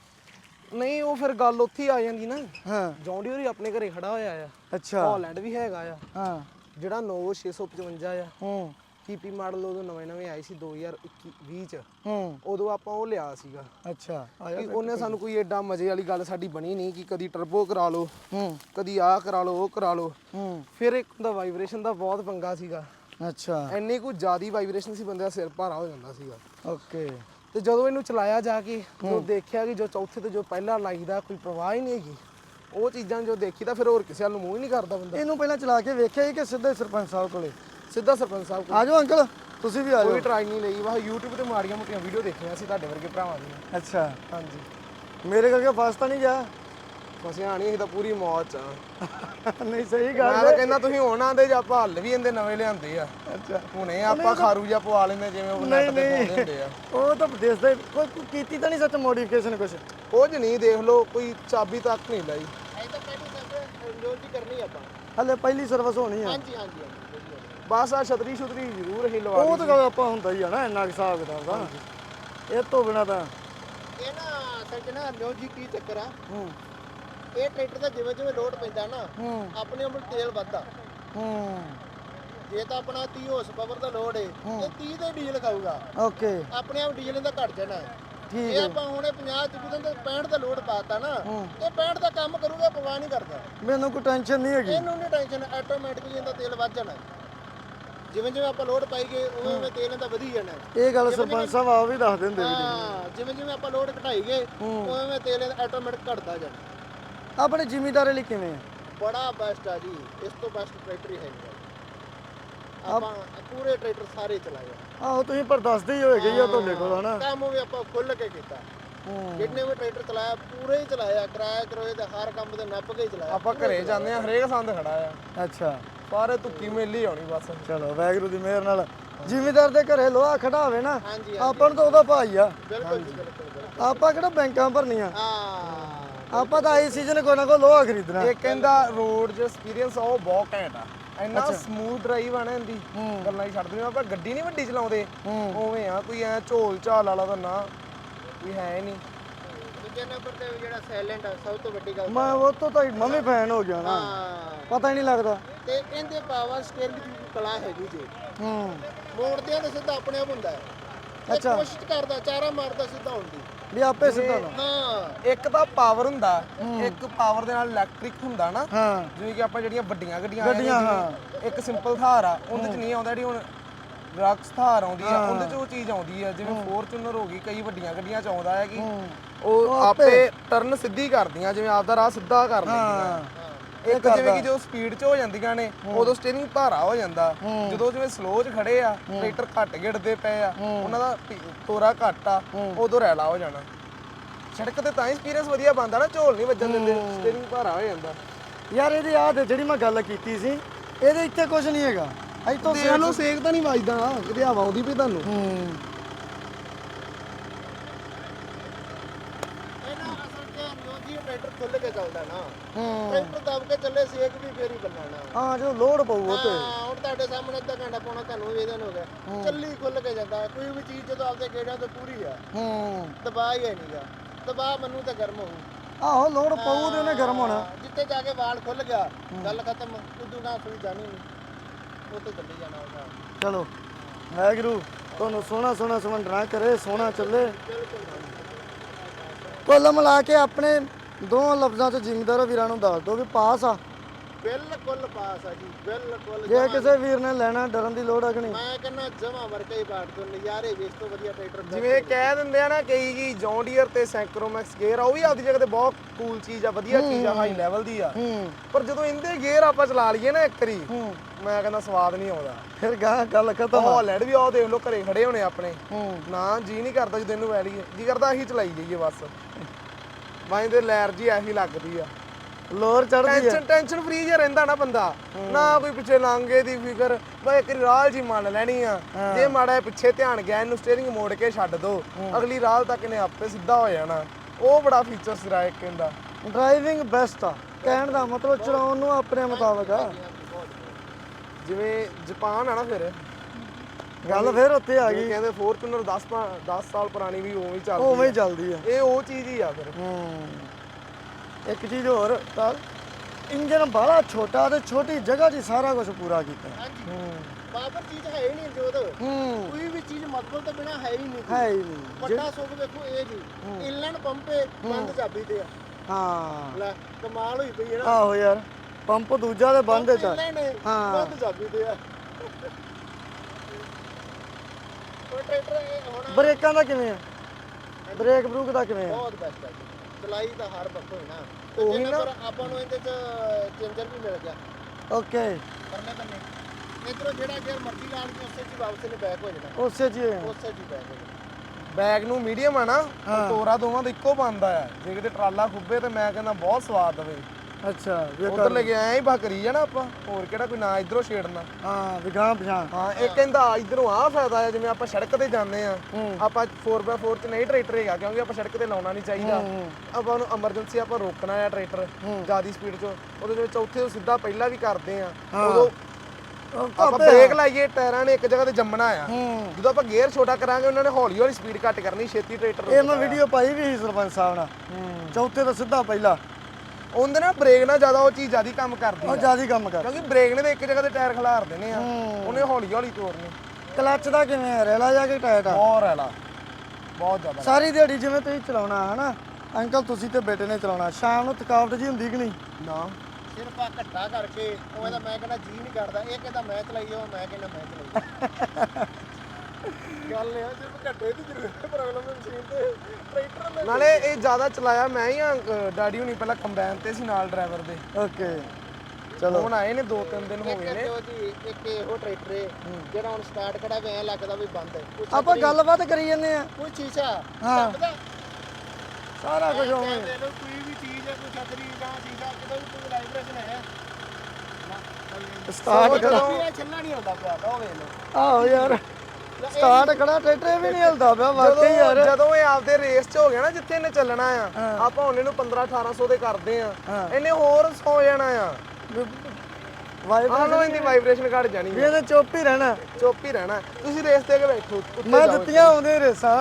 Speaker 1: ਨਹੀਂ ਉਹ ਫਿਰ ਗੱਲ ਉੱਥੇ ਹੀ ਆ ਜਾਂਦੀ ਨਾ।
Speaker 2: ਹਾਂ।
Speaker 1: ਜੌਂਡੀਅਰ ਹੀ ਆਪਣੇ ਘਰੇ ਖੜਾ ਹੋਇਆ ਆ।
Speaker 2: ਅੱਛਾ।
Speaker 1: ਹਾਲੈਂਡ ਵੀ ਹੈਗਾ ਆ।
Speaker 2: ਹਾਂ।
Speaker 1: ਜਿਹੜਾ ਨੋਵੋ 655 ਆ
Speaker 2: ਹੂੰ।
Speaker 1: ਕੀਪੀ ਮਾਡਲ ਉਦੋਂ ਨਵੇਂ ਨਵੇਂ ਆਏ ਸੀ 2021 20 ਚ।
Speaker 2: ਹੂੰ।
Speaker 1: ਉਦੋਂ ਆਪਾਂ ਉਹ ਲਿਆ ਸੀਗਾ।
Speaker 2: ਅੱਛਾ।
Speaker 1: ਕਿ ਉਹਨੇ ਸਾਨੂੰ ਕੋਈ ਐਡਾ ਮਜ਼ੇ ਵਾਲੀ ਗੱਲ ਸਾਡੀ ਬਣੀ ਨਹੀਂ ਕਿ ਕਦੀ ਟਰਬੋ ਕਰਾ ਲਓ
Speaker 2: ਹੂੰ।
Speaker 1: ਕਦੀ ਆਹ ਕਰਾ ਲਓ ਉਹ ਕਰਾ ਲਓ।
Speaker 2: ਹੂੰ।
Speaker 1: ਫਿਰ ਇੱਕ ਹੁੰਦਾ ਵਾਈਬ੍ਰੇਸ਼ਨ ਦਾ ਬਹੁਤ ਪੰਗਾ ਸੀਗਾ।
Speaker 2: ਅੱਛਾ।
Speaker 1: ਇੰਨੀ ਕੁ ਜ਼ਿਆਦੀ ਵਾਈਬ੍ਰੇਸ਼ਨ ਸੀ ਬੰਦੇ ਦਾ ਸਿਰ ਭਾਰਾ ਹੋ ਜਾਂਦਾ ਸੀਗਾ।
Speaker 2: ਓਕੇ
Speaker 1: ਤੇ ਜਦੋਂ ਇਹਨੂੰ ਚਲਾਇਆ ਜਾ ਕੇ ਜੋ ਦੇਖਿਆ ਕਿ ਜੋ ਚੌਥੇ ਤੇ ਜੋ ਪਹਿਲਾਂ ਲਾਈਦਾ ਕੋਈ ਪ੍ਰਵਾਹ ਹੀ ਨਹੀਂ ਹੈਗੀ ਉਹ ਚੀਜ਼ਾਂ ਜੋ ਦੇਖੀ ਤਾਂ ਫਿਰ ਹੋਰ ਕਿਸੇ ਨੂੰ ਮੂੰਹ ਹੀ ਨਹੀਂ ਕਰਦਾ ਬੰਦਾ।
Speaker 2: ਇਹਨੂੰ ਪਹਿਲਾਂ ਚਲਾ ਕੇ ਵੇਖਿਆ ਸੀ ਕਿ ਸਿੱਧੇ ਸਰਪੰਚ ਸਾਹਿਬ ਕੋਲੇ?
Speaker 1: ਸਿੱਧਾ ਸਰਪੰਚ ਸਾਹਿਬ ਕੋਲ।
Speaker 2: ਆ ਜਾਓ ਅੰਕਲ ਤੁਸੀਂ ਵੀ ਆ ਜਾਓ।
Speaker 1: ਕੋਈ ਟਰਾਈ ਨਹੀਂ ਲਈ ਵਾਹ YouTube ਤੇ ਮਾੜੀਆਂ ਮੋਟੀਆਂ ਵੀਡੀਓ ਦੇਖੀਆਂ ਸੀ ਤੁਹਾਡੇ ਵਰਗੇ ਭਰਾਵਾਂ ਦੀਆਂ।
Speaker 2: ਅੱਛਾ।
Speaker 1: ਹਾਂਜੀ।
Speaker 2: ਮੇਰੇ ਕਰਕੇ ਫਸ ਤਾਂ ਨਹੀਂ ਗਿਆ।
Speaker 1: ਫਸਿਆ ਨਹੀਂ ਅਸੀਂ ਤਾਂ ਪੂਰੀ ਮੌਜ ਚ ਆ।
Speaker 2: ਨਹੀਂ ਸਹੀ
Speaker 1: ਮੈਂ
Speaker 2: ਗੱਲ
Speaker 1: ਤਾਂ ਕਹਿੰਦਾ ਤੁਸੀਂ ਹੁਣ ਆਂਦੇ ਜਾਂ ਆਪਾਂ ਹੱਲ ਵੀ ਇਹਦੇ ਨਵੇਂ ਲਿਆਂਦੇ ਆ।
Speaker 2: ਅੱਛਾ।
Speaker 1: ਹੁਣੇ ਆਪਾਂ ਖਾਰੂ ਜਿਹਾ ਪਵਾ ਲੈਂਦੇ ਜਿਵੇਂ ਉਹ ਨੈਟ ਤੇ ਪਾਉਂਦੇ ਹੁੰਦੇ ਆ।
Speaker 2: ਉਹ ਤਾਂ ਦੇਸਦਾ ਹੀ- ਕੋਈ ਕੋਈ ਕੀਤੀ ਤਾਂ ਨਹੀਂ ਸੱਚ ਮੋਡੀਫਿਕੇਸ਼ਨ ਕੁਛ?
Speaker 1: ਕੁਝ ਨਹੀਂ ਦੇਖ ਲਓ ਕੋਈ ਚਾਬੀ ਤੱਕ ਨਹੀਂ ਲਾਈ।
Speaker 3: ਐਂ ਤਾਂ ਪਹਿਲੀ ਸਭ ਲੋਡ ਦੀ ਕਰਨੀ ਆਪਾਂ।
Speaker 2: ਹਲੇ ਪਹਿਲੀ ਸਰਵਿਸ ਹੋਣੀ ਆ।
Speaker 3: ਹਾਂਜੀ ਹਾਂਜੀ ਹਾਂਜੀ
Speaker 1: ਬਸ ਆ ਛਤਰੀ ਛੁਤਰੀ ਜ਼ਰੂਰ ਅਸੀਂ ਲਵਾ
Speaker 2: ਉਹ ਤਾਂ ਗੱਲ ਆਪਾਂ ਹੁੰਦਾ ਹੀ ਆ ਨਾ ਇੰਨਾ ਕੁ ਹਿਸਾਬ ਕਿਤਾਬ ਦਾ। ਇਹ ਤੋਂ ਬਿਨਾ ਤਾਂ
Speaker 3: ਇਹ ਨਾ ਸੱਚ ਨਾ ਜੀ ਕੀ ਚੱਕਰ ਆ?
Speaker 2: ਹੂੰ।
Speaker 3: ਇਹ ਟਰੈਕਟਰ ਦਾ ਜਿਵੇਂ ਜਿਵੇਂ ਲੋਡ ਪੈਂਦਾ ਨਾ
Speaker 2: ਹੂੰ।
Speaker 3: ਆਪਣੇ ਆਪ ਤੇਲ ਵੱਧਦਾ।
Speaker 2: ਹੂੰ।
Speaker 3: ਜੇ ਤਾਂ ਆਪਣਾ 30 ਹਾਰਸ ਪਾਵਰ ਦਾ ਲੋਡ ਏ ਇਹ 30 ਦੇ ਡੀਜ਼ਲ ਖਾਊਗਾ।
Speaker 2: ਓਕੇ।
Speaker 3: ਆਪਣੇ ਆਪ ਡੀਜ਼ਲ ਇਹਦਾ ਘਟ ਜਾਣਾ। ਹੈ।
Speaker 2: ਠੀਕ
Speaker 3: ਇਹ ਆਪਾਂ ਹੁਣੇ 50 ਚ ਕਿਤੇ 65 ਦਾ ਲੋਡ ਪਾਤਾ ਨਾ ਇਹ 65 ਦਾ ਕੰਮ ਕਰੂਗਾ ਪਰਵਾਹ ਨਹੀਂ ਕਰਦਾ।
Speaker 2: ਮੈਨੂੰ ਕੋਈ ਟੈਨਸ਼ਨ ਨਹੀਂ ਹੈਗੀ।
Speaker 3: ਇਹਨੂੰ ਨਹੀਂ ਟੈਨਸ਼ਨ ਆਟੋਮੈਟਿਕਲੀ ਇਹਦਾ ਤੇਲ ਵੱਧ ਜਾਣਾ। ਜਿਵੇਂ ਜਿਵੇਂ ਆਪਾਂ ਲੋਡ ਪਾਈਏ ਉਵੇਂ ਉਵੇਂ ਤੇਲ ਇਹਦਾ ਵਧੀ ਜਾਣਾ।
Speaker 2: ਇਹ ਗੱਲ ਸਰਪੰਚ ਸਾਹਿਬ ਆ ਵੀ ਦੱਸ ਦਿੰਦੇ ਵੀ
Speaker 3: ਹਾਂ ਜਿਵੇਂ ਜਿਵੇਂ ਆਪਾਂ ਲੋਡ ਘਟਾਈਏ ਉਵੇਂ ਉਵੇਂ ਤੇਲ ਇਹਦਾ ਆਟੋਮੈਟਿਕ ਘਟਦਾ ਜਾਣਾ।
Speaker 2: ਆਪਣੇ ਜ਼ਿਮੀਦਾਰ ਲਈ ਕਿਵੇਂ
Speaker 3: ਬੜਾ ਬੈਸਟ ਆ ਜੀ। ਇਸ ਤੋਂ ਬੈਸਟ ਟਰੈਕਟਰ ਹੀ ਹੈ ਨਹੀਂ ਆਪਾਂ ਪੂਰੇ ਟਰੈਕਟਰ ਸਾਰੇ ਚਲਾਏ ਆ।
Speaker 2: ਆਹੋ ਤੁਸੀਂ ਪਰ ਦੱਸਦੇ ਹੀ ਹੋਏਗੇ ਹੀ ਆ ਤੁਹਾਡੇ ਕੋਲ ਹਨਾ?
Speaker 3: ਕੰਮ ਵੀ ਆਪਾਂ ਖੁੱਲ ਕੇ ਕੀਤਾ।
Speaker 2: ਹੂੰ।
Speaker 3: ਜਿੰਨੇ ਵੀ ਟਰੈਕਟਰ ਚਲਾਇਆ ਪੂਰੇ ਹੀ ਚਲਾਇਆ ਕਿਰਾਇਆ ਕਰੋਏ ਤੇ ਹਰ ਕੰਮ ਦੇ ਨੱਪ ਕੇ ਹੀ ਚਲਾਇਆ।
Speaker 1: ਆਪਾਂ ਘਰੇ ਜਾਂਦੇ ਆ ਹਰੇਕ ਸੰਦ ਖੜਾ ਆ।
Speaker 2: ਅੱਛਾ।
Speaker 1: ਸਾਰੇ ਤੁੱਕੀ ਮੇਲੀ ਆਉਣੀ ਬਸ।
Speaker 2: ਚਲੋ ਵਾਹਿਗੁਰੂ ਦੀ ਮਿਹਰ ਨਾਲ। ਜ਼ਿਮੀਦਾਰ ਦੇ ਘਰੇ ਲੋਹਾ ਖੜਾਵੇ ਨਾ
Speaker 3: ਹਾਂਜੀ
Speaker 2: ਆਪਾਂ ਨੂੰ ਤਾਂ ਉਹਦਾ ਭਾਈ ਆ।
Speaker 3: ਬਿਲਕੁਲ ਜੀ ਬਿਲਕੁਲ ਬਿਲਕੁਲ।
Speaker 2: ਆਪਾਂ ਕਿਹੜਾ ਬੈਂਕਾਂ ਭਰਨੀਆਂ?
Speaker 3: ਹਾਂ।
Speaker 2: ਆਪਾਂ ਤਾਂ ਆਈ ਸੀਜ਼ਨ ਕੋਈ ਨਾ ਕੋਈ ਲੋਹਾ ਖਰੀਦਣਾ।
Speaker 1: ਇਹ ਕਹਿੰਦਾ ਰੋਡ 'ਚ ਐਕਸਪੀਰੀਅੰਸ ਉਹ ਬਹੁਤ ਘੈਂਟ ਆ। ਇੰਨਾ ਸਮੂਥ ਡਰਾਈਵ ਆ ਨਾ ਇਹਦੀ ਗੱਲਾਂ ਹੀ ਛੱਡ ਦਿੰਦੇ ਆਪਾਂ ਗੱਡੀ ਨਹੀਂ ਵੱਡੀ ਚਲਾਉਂਦੇ। ਉਵੇਂ ਆ ਕੋਈ ਐ ਝੋਲ ਝਾਲ ਵਾਲਾ ਤਾਂ ਨਾ ਕੋਈ ਹੈ ਨਹੀਂ।
Speaker 3: ਦੂਜੇ ਨੰਬਰ ਤੇ ਜਿਹੜਾ ਸਾਇਲੈਂਟ ਆ ਸਭ ਤੋਂ ਵੱਡੀ ਗੱਲ
Speaker 2: ਮੈਂ ਉਹ ਤੋਂ ਤਾਂ ਮੰਮੀ ਫੈਨ ਹੋ ਗਿਆ ਨਾ। ਪਤਾ ਹੀ ਨਹੀਂ ਲੱਗਦਾ।
Speaker 3: ਤੇ ਇਹਦੇ ਪਾਵਰ ਸਟੀਅਰਿੰਗ ਦੀ ਕਲਾ ਹੈਗੀ ਜੀ।
Speaker 2: ਹੂੰ।
Speaker 3: ਮੋੜਦਿਆਂ ਤਾਂ ਸਿੱਧਾ ਆਪਣੇ ਆਪ ਹੁੰਦਾ ਹੈ।
Speaker 2: ਅੱਛਾ।
Speaker 3: ਕੋਸ਼ਿਸ਼ ਕਰਦਾ ਚਾਰਾ ਮਾਰਦਾ ਸਿੱਧਾ ਹੋਣ ਦੀ
Speaker 2: ਵੀ ਆਪੇ ਸਿੱਧਾ ਨਾ
Speaker 1: ਇੱਕ ਤਾਂ ਪਾਵਰ ਹੁੰਦਾ ਇੱਕ ਪਾਵਰ ਦੇ ਨਾਲ ਇਲੈਕਟ੍ਰਿਕ ਹੁੰਦਾ ਨਾ।
Speaker 2: ਹਾਂ।
Speaker 1: ਜਿਵੇਂ ਕਿ ਆਪਾਂ ਜਿਹੜੀਆਂ ਵੱਡੀਆਂ ਗੱਡੀਆਂ
Speaker 2: ਗੱਡੀਆਂ,
Speaker 1: ਹਾਂ। ਇੱਕ ਸਿੰਪਲ ਥਾਰ ਆ ਉਹਦੇ 'ਚ ਨਹੀਂ ਆਉਂਦਾ ਜਿਹੜੀ ਹੁਣ ਰਕਸ ਥਾਰ ਆਉਂਦੀ ਆ ਉਹਦੇ 'ਚ ਉਹ ਚੀਜ਼ ਆਉਂਦੀ ਆ ਜਿਵੇਂ ਫੋਰਚੂਨਰ ਹੋ ਗਈ ਕਈ ਵੱਡੀਆਂ ਗੱਡੀਆਂ 'ਚ ਆਉਂਦਾ ਹੈ ਕਿ ਉਹ ਆਪੇ। ਟਰਨ ਸਿੱਧੀ ਕਰਦੀਆਂ ਜਿਵੇਂ ਆਪਦਾ ਰਾਹ ਸਿੱਧਾ ਕਰ ਲੈਂਦੀਆਂ।
Speaker 2: ਹਾਂ
Speaker 1: ਇੱਕ ਜਿਵੇਂ ਕਿ ਜੋ ਸਪੀਡ 'ਚ ਹੋ ਜਾਂਦੀਆਂ ਨੇ ਉਦੋਂ ਸਟੀਅਰਿੰਗ ਭਾਰਾ ਹੋ ਜਾਂਦਾ। ਜਦੋਂ ਜਿਵੇਂ ਸਲੋ 'ਚ ਖੜੇ ਆ ਟਰੈਕਟਰ ਘੱਟ ਗਿੜਦੇ ਪਏ ਆ ਉਹਨਾਂ ਦਾ ਤੋਰਾ ਘੱਟ ਆ ਉਦੋਂ ਰੈਲਾ ਹੋ ਜਾਣਾ। ਸੜਕ ਤੇ ਤਾਂ ਹੀ ਐਕਸਪੀਰੀਅੰਸ ਵਧੀਆ ਬਣਦਾ ਨਾ ਝੋਲ ਨਹੀਂ ਵੱਜਣ ਦਿੰਦੇ ਸਟੀਅਰਿੰਗ ਭਾਰਾ ਹੋ ਜਾਂਦਾ।
Speaker 2: ਯਾਰ ਇਹਦੀ ਆਹ ਜਿਹੜੀ ਮੈਂ ਗੱਲ ਕੀਤੀ ਸੀ ਇਹਦੇ ਇੱਥੇ ਕੁਝ ਨਹੀਂ ਹੈਗਾ। ਇੱਥੋਂ
Speaker 1: ਸੇਕ ਤਾਂ ਨਹੀਂ ਵੱਜਦਾ ਕਿਤੇ ਹਵਾ ਆਉਂਦੀ ਪਈ ਤੁਹਾਨੂੰ।
Speaker 2: ਹੂੰ
Speaker 3: ਇਹ ਨਾ ਅਸਲ ਤੇ ਨਿਊਜੀ ਟਰੈਕਟਰ ਖੁੱਲ ਕੇ ਚੱਲਦਾ ਨਾ।
Speaker 2: ਹੂੰ।
Speaker 3: ਟਰੈਕਟਰ ਦਬ ਕੇ ਚੱਲੇ ਸੇਕ ਵੀ ਫੇਰ ਹੀ ਬੰਨਣਾ
Speaker 2: ਹਾਂ ਜੋ ਲੋਡ ਪਊ ਉਹ ਤੇ।
Speaker 3: ਹਾਂ ਹੁਣ ਤੁਹਾਡੇ ਸਾਹਮਣੇ ਅੱਧਾ ਘੰਟਾ ਪਾਉਣਾ ਤੁਹਾਨੂੰ ਵੀ ਇਹਦੇ ਹੋ ਗਿਆ। ਚੱਲੀ ਖੁੱਲ ਕੇ ਜਾਂਦਾ। ਕੋਈ ਵੀ ਚੀਜ਼ ਜਦੋਂ ਆਪਦੇ ਗੇੜਾਂ ਤੇ ਪੂਰੀ ਆ
Speaker 2: ਹੂੰ।
Speaker 3: ਦਬਾਅ ਹੀ ਹੈ ਨਹੀਂਗਾ ਦਬਾਅ ਮੈਨੂੰ ਤਾਂ ਗਰਮ ਹੋਊ।
Speaker 2: ਆਹੋ ਲੋਡ ਪਊ ਤੇ ਉਹਨੇ ਗਰਮ ਹੋਣਾ।
Speaker 3: ਹਾਂ, ਜਿੱਥੇ ਜਾ ਕੇ ਵਾਲ ਖੁੱਲ ਗਿਆ ਗੱਲ ਖਤਮ। ਉਦੋਂ ਨਾ ਸੂਈ ਜਾਣੀ ਨਹੀਂ ਉਹ ਤੇ ਚੱਲੀ ਜਾਣਾ ਉਹਦਾ।
Speaker 2: ਚਲੋ। ਵਾਹਿਗੁਰੂ ਤੁਹਾਨੂੰ ਸੋਹਣਾ ਸੋਹਣਾ ਸਮੰਡਰਾ ਕਰੇ ਸੋਹਣਾ ਚੱਲੇ। ਕੁੱਲ ਮਿਲਾ ਕੇ ਆਪਣੇ ਦੋ ਲਫ਼ਜ਼ਾਂ ਚ ਜ਼ਿਮੀਦਾਰ ਵੀਰਾਂ ਨੂੰ ਦੱਸ ਦਿਓ ਵੀ ਪਾਸ ਆ।
Speaker 3: ਬਿਲਕੁਲ ਪਾਸ ਆ ਜੀ ਬਿਲਕੁਲ
Speaker 2: ਜੇ ਕਿਸੇ ਵੀਰ ਨੇ ਲੈਣਾ ਡਰਨ ਦੀ ਲੋੜ ਆ ਕਿ ਨਹੀਂ?
Speaker 3: ਮੈਂ ਕਹਿੰਦਾ ਜਮਾ ਵਰਕਾ ਹੀ ਬਾਟ ਦੋ ਨਜ਼ਾਰੇ ਵੇਚ ਤੋਂ ਵਧੀਆ ਟਰੈਕਟਰ
Speaker 1: ਜਿਵੇਂ ਕਹਿ ਦਿੰਦੇ ਆ ਨਾ ਕਈ ਕੀ ਜੌਨ ਡੀਅਰ ਤੇ ਸੈਂਕਰੋਮੈਕਸ ਗੇਅਰ ਆ ਉਹ ਵੀ ਆਪਦੀ ਜਗ੍ਹਾ ਤੇ ਬਹੁਤ ਕੂਲ ਚੀਜ਼ ਆ ਵਧੀਆ ਚੀਜ਼ ਆ ਹਾਈ ਲੈਵਲ ਦੀ ਆ।
Speaker 2: ਹੂੰ।
Speaker 1: ਪਰ ਜਦੋਂ ਇਹਦੇ ਗੇਅਰ ਆਪਾਂ ਚਲਾ ਲਈਏ ਨਾ ਇੱਕ ਵਾਰੀ ਮੈਂ ਕਹਿੰਦਾ ਸਵਾਦ ਨਹੀਂ ਆਉਂਦਾ।
Speaker 2: ਫਿਰ ਗਾਂ ਗੱਲ ਖਤਮ ਆ।
Speaker 1: ਹਾਲੈਂਡ ਵੀ ਆਹ ਦੇਖ ਲਓ ਘਰੇ ਖੜੇ ਹੋਣੇ ਆਪਣੇ।
Speaker 2: ਹੂੰ।
Speaker 1: ਨਾ ਜੀ ਨਹੀਂ ਕਰਦਾ ਜਦੋਂ ਇਹਨੂੰ ਵੈਲੀ ਜੀ ਕਰਦਾ ਅਸੀਂ ਚਲਾਈ ਜਾਈਏ ਬਸ। ਬਾਈ ਦੇ ਲੈਰ ਜੀ ਐਹੀ ਲੱਗਦੀ ਆ।
Speaker 2: ਲੋਰ ਚੜਦੀ ਆ।
Speaker 1: ਟੈਨਸ਼ਨ ਟੈਨਸ਼ਨ ਫ੍ਰੀ ਜਿਹਾ ਰਹਿੰਦਾ ਨਾ ਬੰਦਾ। ਨਾ ਕੋਈ ਪਿੱਛੇ ਲਾਂਗੇ ਦੀ ਫਿਕਰ। ਬਈ ਇੱਕ ਰਾਲ ਜੀ ਮੰਨ ਲੈਣੀ ਆ। ਜੇ ਮਾੜਾ ਪਿੱਛੇ ਧਿਆਨ ਗਿਆ ਇਹਨੂੰ ਸਟੀਅਰਿੰਗ ਮੋੜ ਕੇ ਛੱਡ ਦੋ। ਅਗਲੀ ਰਾਲ ਤੱਕ ਇਹਨੇ ਆਪੇ ਸਿੱਧਾ ਹੋ ਜਾਣਾ। ਉਹ ਬੜਾ ਫੀਚਰ ਸਿਰਾ ਇੱਕ ਇਹਦਾ।
Speaker 2: ਡਰਾਈਵਿੰਗ ਬੈਸਟ ਆ। ਕਹਿਣ ਦਾ ਮਤਲਬ ਚਲਾਉਣ ਨੂੰ ਆਪਣੇ ਮੁਤਾਬਕ ਆ।
Speaker 1: ਜਿਵੇਂ ਜਾਪਾਨ ਆ ਨਾ ਫਿਰ।
Speaker 2: ਗੱਲ ਫਿਰ ਉੱਥੇ ਆ ਗਈ।
Speaker 1: ਕਹਿੰਦੇ ਫੋਰਚੂਨਰ 10 ਪਾ- 10 ਸਾਲ ਪੁਰਾਣੀ ਵੀ ਉਵੇਂ ਹੀ ਚੱਲਦੀ
Speaker 2: ਉਵੇਂ। ਹੀ ਚੱਲਦੀ ਆ।
Speaker 1: ਇਹ ਉਹ ਚੀਜ਼ ਹੀ ਆ ਫਿਰ।
Speaker 2: ਹੂੰ। ਇੱਕ ਚੀਜ਼ ਹੋਰ ਤਾਂ ਇੰਜਨ ਬੜਾ ਛੋਟਾ ਤੇ ਛੋਟੀ ਜਗ੍ਹਾ 'ਚ ਸਾਰਾ ਕੁਝ ਪੂਰਾ ਕੀਤਾ।
Speaker 3: ਹਾਂਜੀ।
Speaker 2: ਹੂੰ।
Speaker 3: ਬਾਬਰ ਚੀਜ਼ ਹੈ ਹੀ ਨਹੀਂ ਜੋਦ
Speaker 2: ਹੂੰ।
Speaker 3: ਕੋਈ ਵੀ ਚੀਜ਼ ਮਤਲਬ ਤੋਂ ਬਿਨਾ ਹੈ ਹੀ ਨਹੀਂ।
Speaker 2: ਹੈ ਹੀ ਨਹੀਂ।
Speaker 3: ਵੱਡਾ ਸੁੱਖ ਵੇਖੋ ਇਹ ਜੀ। ਇੰਲਨ ਪੰਪੇ ਬੰਦ ਚਾਬੀ ਤੇ ਆ।
Speaker 2: ਹਾਂ।
Speaker 3: ਲੈ ਕਮਾਲ ਹੋਈ ਪਈ ਹੈ ਨਾ।
Speaker 2: ਆਹੋ ਯਾਰ ਪੰਪ ਦੂਜਾ ਤੇ
Speaker 3: ਹੈ
Speaker 2: ਹਾਂ।
Speaker 3: ਬੰਦ ਚਾਬੀ ਤੇ ਆ। ਉਹ ਟਰੈਕਟਰ ਇਹ ਹੁਣ
Speaker 2: ਬ੍ਰੇਕਾਂ ਦਾ ਕਿਵੇਂ ਆ? ਬ੍ਰੇਕ ਬਰੂਕ ਦਾ ਕਿਵੇਂ ਆ?
Speaker 3: ਬਹੁਤ ਬੈਸਟ ਹੈ ਜੀ। ਚਲਾਈ ਤਾਂ ਹਰ ਪੱਖੋਂ ਹੀ ਨਾ। ਤੇ
Speaker 1: ਉਹੀ
Speaker 3: ਜਿੰਨਾ
Speaker 1: ਨਾ।
Speaker 3: ਪਰ ਆਪਾਂ ਨੂੰ ਇਹਦੇ ਚ ਚੇਂਜਰ ਵੀ ਮਿਲ ਗਿਆ।
Speaker 2: ਓਕੇ।
Speaker 3: ਕਰਨੇ ਬੰਨੇ। ਇਧਰੋਂ ਜਿਹੜਾ ਗੇਅਰ ਮਰਜ਼ੀ ਲਾ ਲਈ ਉਸੇ ਚ ਹੀ ਵਾਪਸ ਨੇ ਬੈਕ ਹੋ ਜਾਣਾ।
Speaker 2: ਉਸੇ ਚ ਹੀ ਆ।
Speaker 3: ਉਸੇ ਚ ਹੀ ਬੈਕ ਹੋ ਜਾਣਾ।
Speaker 1: ਬੈਗ ਨੂੰ ਮੀਡੀਅਮ ਆ ਨਾ ਤੋਰਾ ਦੋਵਾਂ ਦਾ ਇੱਕੋ ਬਣਦਾ ਆ। ਜੇ ਕਿਤੇ ਟਰਾਲਾ ਖੁੱਬੇ ਤੇ ਮੈਂ ਕਹਿੰਦਾ ਬਹੁਤ ਸਵਾਦ ਦਵੇ
Speaker 2: ਅੱਛਾ ਵੀ
Speaker 1: ਉਧਰ ਲੈ ਕੇ ਆਏ ਹੀ ਬਾ ਕਰੀ ਜਾਣਾ ਆਪਾਂ। ਹੋਰ ਕਿਹੜਾ ਕੋਈ ਨਾ ਇਧਰੋਂ ਛੇੜਨਾ।
Speaker 2: ਹਾਂ ਵਿਗਾਂ ਪਛਾਣ।
Speaker 1: ਹਾਂ ਇਹ ਕਹਿੰਦਾ ਇਧਰੋਂ ਆਹ ਫਾਇਦਾ ਆ ਜਿਵੇਂ ਆਪਾਂ ਸੜਕ ਤੇ ਜਾਂਦੇ ਆ ਆਪਾਂ 4x4 ਚ ਨਹੀਂ ਟਰੈਕਟਰ ਹੈਗਾ ਕਿਉਂਕਿ ਆਪਾਂ ਸੜਕ ਤੇ ਲਾਉਣਾ ਨਹੀਂ ਚਾਹੀਦਾ। ਆਪਾਂ ਨੂੰ ਐਮਰਜੈਂਸੀ ਆਪਾਂ ਰੋਕਣਾ ਆ ਟਰੈਕਟਰ ਜਿਆਦੀ ਸਪੀਡ 'ਚ। ਉਹਦੇ ਵਿੱਚ ਚੌਥੇ ਤੋਂ ਸਿੱਧਾ ਪਹਿਲਾਂ ਵੀ ਕਰਦੇ ਆ ਉਦੋਂ ਆਪਾਂ ਬ੍ਰੇਕ ਲਾਈਏ ਟਾਇਰਾਂ ਨੇ ਇੱਕ ਜਗ੍ਹਾ ਤੇ ਜੰਮਣਾ ਆ।
Speaker 2: ਹੂੰ।
Speaker 1: ਜਦੋਂ ਆਪਾਂ ਗੇਅਰ ਛੋਟਾ ਕਰਾਂਗੇ ਉਹਨਾਂ ਨੇ ਹੌਲੀ ਹੌਲੀ ਸਪੀਡ ਘੱਟ ਕਰਨੀ ਛੇਤੀ ਟਰੈਕਟਰ
Speaker 2: ਇਹ ਮੈਂ ਵੀਡੀਓ ਪਾਈ ਵੀ ਸੀ ਸਰਪੰਚ ਸਾਹਿਬ ਨਾਲ। ਚੌਥੇ ਤੋਂ ਸਿੱਧਾ ਪਹਿਲਾ।
Speaker 1: ਉਹਦੇ ਨਾਲ ਬ੍ਰੇਕ ਨਾਲ ਜ਼ਿਆਦਾ ਉਹ ਚੀਜ਼ ਜ਼ਿਆਦਾ ਕੰਮ ਕਰਦੀ
Speaker 2: ਉਹ
Speaker 1: ਆ।
Speaker 2: ਜ਼ਿਆਦਾ ਕੰਮ ਕਰ
Speaker 1: ਕਿਉਂਕਿ ਬ੍ਰੇਕ ਨੇ ਤਾਂ ਇੱਕ ਜਗ੍ਹਾ ਤੇ ਟਾਇਰ ਖਿਲਾਰ ਦੇਣੇ ਆ। ਉਹਨੇ ਹੌਲੀ ਹੌਲੀ ਤੋਰਨੇ।
Speaker 2: ਕਲੱਚ ਦਾ ਕਿਵੇਂ ਹੈ ਰੈਲਾ ਜਾ ਕੇ ਟਾਇਟ ਆ?
Speaker 1: ਬਹੁਤ ਰੈਲਾ। ਬਹੁਤ ਜ਼ਿਆਦਾ
Speaker 2: ਸਾਰੀ ਦਿਹਾੜੀ ਜਿਵੇਂ ਤੁਸੀਂ ਚਲਾਉਣਾ ਹਨਾ? ਅੰਕਲ ਤੁਸੀਂ ਤੇ ਬੇਟੇ ਨੇ ਚਲਾਉਣਾ। ਸ਼ਾਮ ਨੂੰ ਥਕਾਵਟ ਜੀ ਹੁੰਦੀ ਕਿ ਨਹੀਂ?
Speaker 1: ਨਾ।
Speaker 3: ਸਿਰਫ ਆ ਘੱਟਾ ਕਰਕੇ ਉਵੇਂ ਤਾਂ ਮੈਂ ਕਹਿੰਦਾ ਜੀ ਨਹੀਂ ਕਰਦਾ। ਇਹ ਕਹਿੰਦਾ ਮੈਂ ਚਲਾਈ ਜਾਵਾਂ ਮੈਂ ਕਹਿੰਦਾ ਮੈਂ ਚਲਾਈ ਗੱਲ ਇਹ ਆ ਸਿਰਫ ਘੱਟੇ ਦੀ ਜ਼ਰੂਰਤ ਪ੍ਰੋਬਲਮ ਹੈ ਮਸ਼ੀਨ ਤੇ। ਟਰੈਕਟਰ
Speaker 1: ਨਾਲੇ ਇਹ ਜ਼ਿਆਦਾ ਚਲਾਇਆ ਮੈਂ ਹੀ ਆ ਅ, ਡੈਡੀ ਹੁਣੀ ਪਹਿਲਾਂ ਕੰਬਾਈਨ ਤੇ ਸੀ ਨਾਲ ਡਰਾਈਵਰ ਦੇ।
Speaker 2: ਓਕੇ ਚਲੋ।
Speaker 1: ਹੁਣ ਆਏ ਨੇ ਦੋ ਤਿੰਨ ਦਿਨ ਹੋ ਗਏ ਨੇ।
Speaker 3: ਜੀ ਇੱਕ ਇਹੋ ਟਰੈਕਟਰ ਹੈ। ਜਿਹੜਾ ਹੁਣ ਸਟਾਰਟ ਖੜਾ ਵੀ ਐ ਲੱਗਦਾ ਵੀ ਬੰਦ ਹੈ ਕੁਛ
Speaker 2: ਆਪਾਂ ਗੱਲਬਾਤ ਕਰੀ ਜੰਨੇ ਆ।
Speaker 3: ਕੋਈ ਸ਼ੀਸ਼ਾ।
Speaker 2: ਹਾਂ। ਸਾਰਾ ਕੁਝ ਹੋਵੇ।
Speaker 3: ਦੇ ਲੋ ਕੋਈ ਵੀ ਚੀਜ਼ ਹੈ ਕੋਈ ਛਤਰੀ ਜਾਂ ਸ਼ੀਸ਼ਾ ਕਿਤੇ ਵੀ ਕੋਈ ਵਾਈਬ੍ਰੇਸ਼ਨ ਹੈ।
Speaker 2: ਸਟਾਰਟ
Speaker 1: ਜਦੋਂ-
Speaker 3: ਇਹ ਚੱਲਣਾ ਨਹੀਂ ਹੁੰਦਾ ਪਿਆ ਉਹ ਵੇਖ ਲਓ।
Speaker 2: ਆਹੋ ਯਾਰ। ਸਟਾਰਟ ਖੜਾ ਟਰੈਕਟਰ ਵੀ ਨਹੀਂ ਹਿਲਦਾ ਪਿਆ ਵਾਕਈ ਯਾਰ।
Speaker 1: ਜਦੋਂ ਇਹ ਆਪਦੇ ਰੇਸ 'ਚ ਹੋ ਗਿਆ ਨਾ ਜਿੱਥੇ ਇਹਨੇ ਚੱਲਣਾ ਆ ਆਪਾਂ ਹੁਣ ਇਹਨੂੰ 15 1800 ਦੇ ਕਰਦੇ ਆ।
Speaker 2: ਹਾਂ।
Speaker 1: ਇਹਨੇ ਹੋਰ ਸੌ ਜਾਣਾ ਆ।
Speaker 2: ਵਾਈਬਰ
Speaker 1: ਆਹ ਲੋ ਇਹਦੀ ਵਾਈਬ੍ਰੇਸ਼ਨ ਘਟ ਜਾਣੀ ਆ।
Speaker 2: ਇਹਨੇ ਚੁੱਪ ਹੀ ਰਹਿਣਾ।
Speaker 1: ਚੁੱਪ ਹੀ ਰਹਿਣਾ। ਤੁਸੀਂ ਰੇਸ ਤੇ ਕੇ ਬੈਠੋ
Speaker 2: ਮੈਂ। ਦਿੱਤੀਆਂ ਆਉਂਦੇ ਰੇਸਾਂ।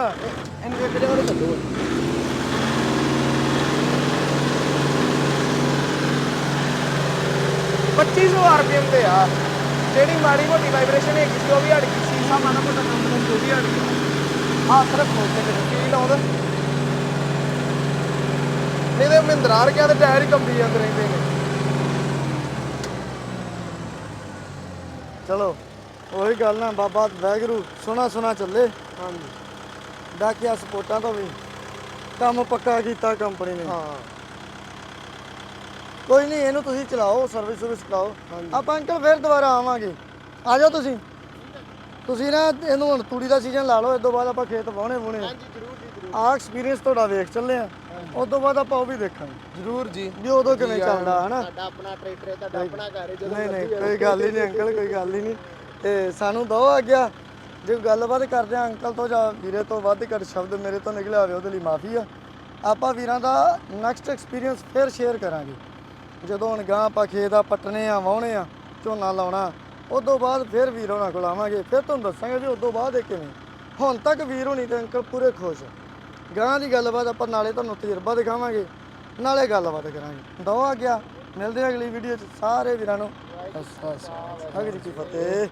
Speaker 1: ਇਹਨੂੰ ਇੱਕ ਜਗ੍ਹਾ ਤੇ ਕੱਢੋ। 2500 ਆਰਪੀਐਮ ਤੇ ਆ। ਜਿਹੜੀ ਮਾੜੀ ਮੋਟੀ ਵਾਈਬ੍ਰੇਸ਼ਨ ਹੈਗੀ ਸੀ ਉਹ ਵੀ ਹਟ ਗਈ ਮਾੜਾ ਮੋਟਾ ਕੰਮ ਕੇ ਮਹਿੰਦਰਾ ਰਕਿਆ ਟਾਇਰ ਹੀ ਕੰਬੀ ਜਾਂਦੇ ਰਹਿੰਦੇ ਨੇ।
Speaker 2: ਚਲੋ ਉਹੀ ਗੱਲ ਨਾ ਬਾਬਾ ਵੈਗਰੂ ਸੋਨਾ ਸੋਨਾ ਚੱਲੇ।
Speaker 1: ਹਾਂਜੀ।
Speaker 2: ਡਾਕੀਆ ਸਪੋਰਟਾਂ ਤੋਂ ਵੀ ਕੰਮ ਪੱਕਾ ਕੀਤਾ ਕੰਪਨੀ ਨੇ।
Speaker 1: ਹਾਂ।
Speaker 2: ਕੋਈ ਨਹੀਂ ਇਹਨੂੰ ਤੁਸੀਂ ਚਲਾਓ ਸਰਵਿਸ ਸਰਵਿਸ ਕਰਾਓ ਆਪਾਂ ਅੰਕਲ ਫਿਰ ਦੁਬਾਰਾ ਆਵਾਂਗੇ। ਆ ਜਾਓ ਤੁਸੀਂ। ਤੁਸੀਂ ਨਾ ਇਹਨੂੰ ਹੁਣ ਤੂੜੀ ਦਾ ਸੀਜ਼ਨ ਲਾ ਲਓ ਇਸ ਤੋਂ ਬਾਅਦ ਆਪਾਂ ਖੇਤ ਵਾਹੁਣੇ ਵਾਹੁਣੇ
Speaker 3: ਹਾਂਜੀ ਜ਼ਰੂਰ ਜੀ ਜ਼ਰੂਰ।
Speaker 2: ਆ ਐਕਸਪੀਰੀਅੰਸ ਤੁਹਾਡਾ ਵੇਖ ਚੱਲੇ ਆ। ਉਸ ਤੋਂ ਬਾਅਦ ਆਪਾਂ ਉਹ ਵੀ ਦੇਖਾਂਗੇ।
Speaker 1: ਜ਼ਰੂਰ ਜੀ।
Speaker 2: ਵੀ ਉਦੋਂ ਕਿਵੇਂ ਚੱਲਦਾ ਹਨਾ?
Speaker 3: ਸਾਡਾ ਆਪਣਾ ਟਰੈਕਟਰ ਹੈ ਤੁਹਾਡਾ ਆਪਣਾ ਘਰ ਹੈ ਜਦੋਂ
Speaker 2: ਨਹੀਂ ਨਹੀਂ ਕੋਈ ਗੱਲ ਹੀ ਨਹੀਂ ਅੰਕਲ ਕੋਈ ਗੱਲ ਹੀ ਨਹੀਂ। ਤੇ ਸਾਨੂੰ ਦੋ ਆ ਗਿਆ। ਜੇ ਗੱਲਬਾਤ ਕਰਦੇ ਆ ਅੰਕਲ ਤੋਂ ਜਾਂ ਵੀਰੇ ਤੋਂ ਵੱਧ ਘੱਟ ਸ਼ਬਦ ਮੇਰੇ ਤੋਂ ਨਿਕਲਿਆ ਹੋਵੇ ਉਹਦੇ ਲਈ ਮਾਫੀ ਆ। ਆਪਾਂ ਵੀਰਾਂ ਦਾ ਨੈਕਸਟ ਐਕਸਪੀਰੀਅੰਸ ਫਿਰ ਸ਼ੇਅਰ ਕਰਾਂਗੇ। ਜਦੋਂ ਹੁਣ ਗਾਂ ਆਪਾਂ ਖੇਤ ਆ ਪੱਟਣੇ ਆ ਵਾਹੁਣੇ ਆ ਝੋਨਾ ਲਾਉਣਾ ਉਸ ਤੋਂ ਬਾਅਦ ਫਿਰ ਵੀਰ ਹੋਣਾ ਕੋਲ ਆਵਾਂਗੇ, ਫਿਰ ਤੁਹਾਨੂੰ ਦੱਸਾਂਗੇ ਵੀ ਉਸ ਤੋਂ ਬਾਅਦ ਇਹ ਕਿਵੇਂ। ਹੁਣ ਤੱਕ ਵੀਰ ਹੋਣੀ ਤੇ ਅੰਕਲ ਪੂਰੇ ਖੁਸ਼। ਆ ਗਾਂ ਦੀ ਗੱਲਬਾਤ ਆਪਾਂ ਨਾਲੇ ਤੁਹਾਨੂੰ ਤਜਰਬਾ ਦਿਖਾਵਾਂਗੇ, ਨਾਲੇ ਗੱਲਬਾਤ ਕਰਾਂਗੇ। ਦੋ ਆ ਗਿਆ, ਮਿਲਦੇ ਆ ਅਗਲੀ ਵੀਡੀਓ 'ਚ। ਸਾਰੇ ਵੀਰਾਂ ਨੂੰ, ਸਤਿ ਸ਼੍ਰੀ ਅਕਾਲ। ਅਗਲੀ ਕੀ ਫਤਿਹ।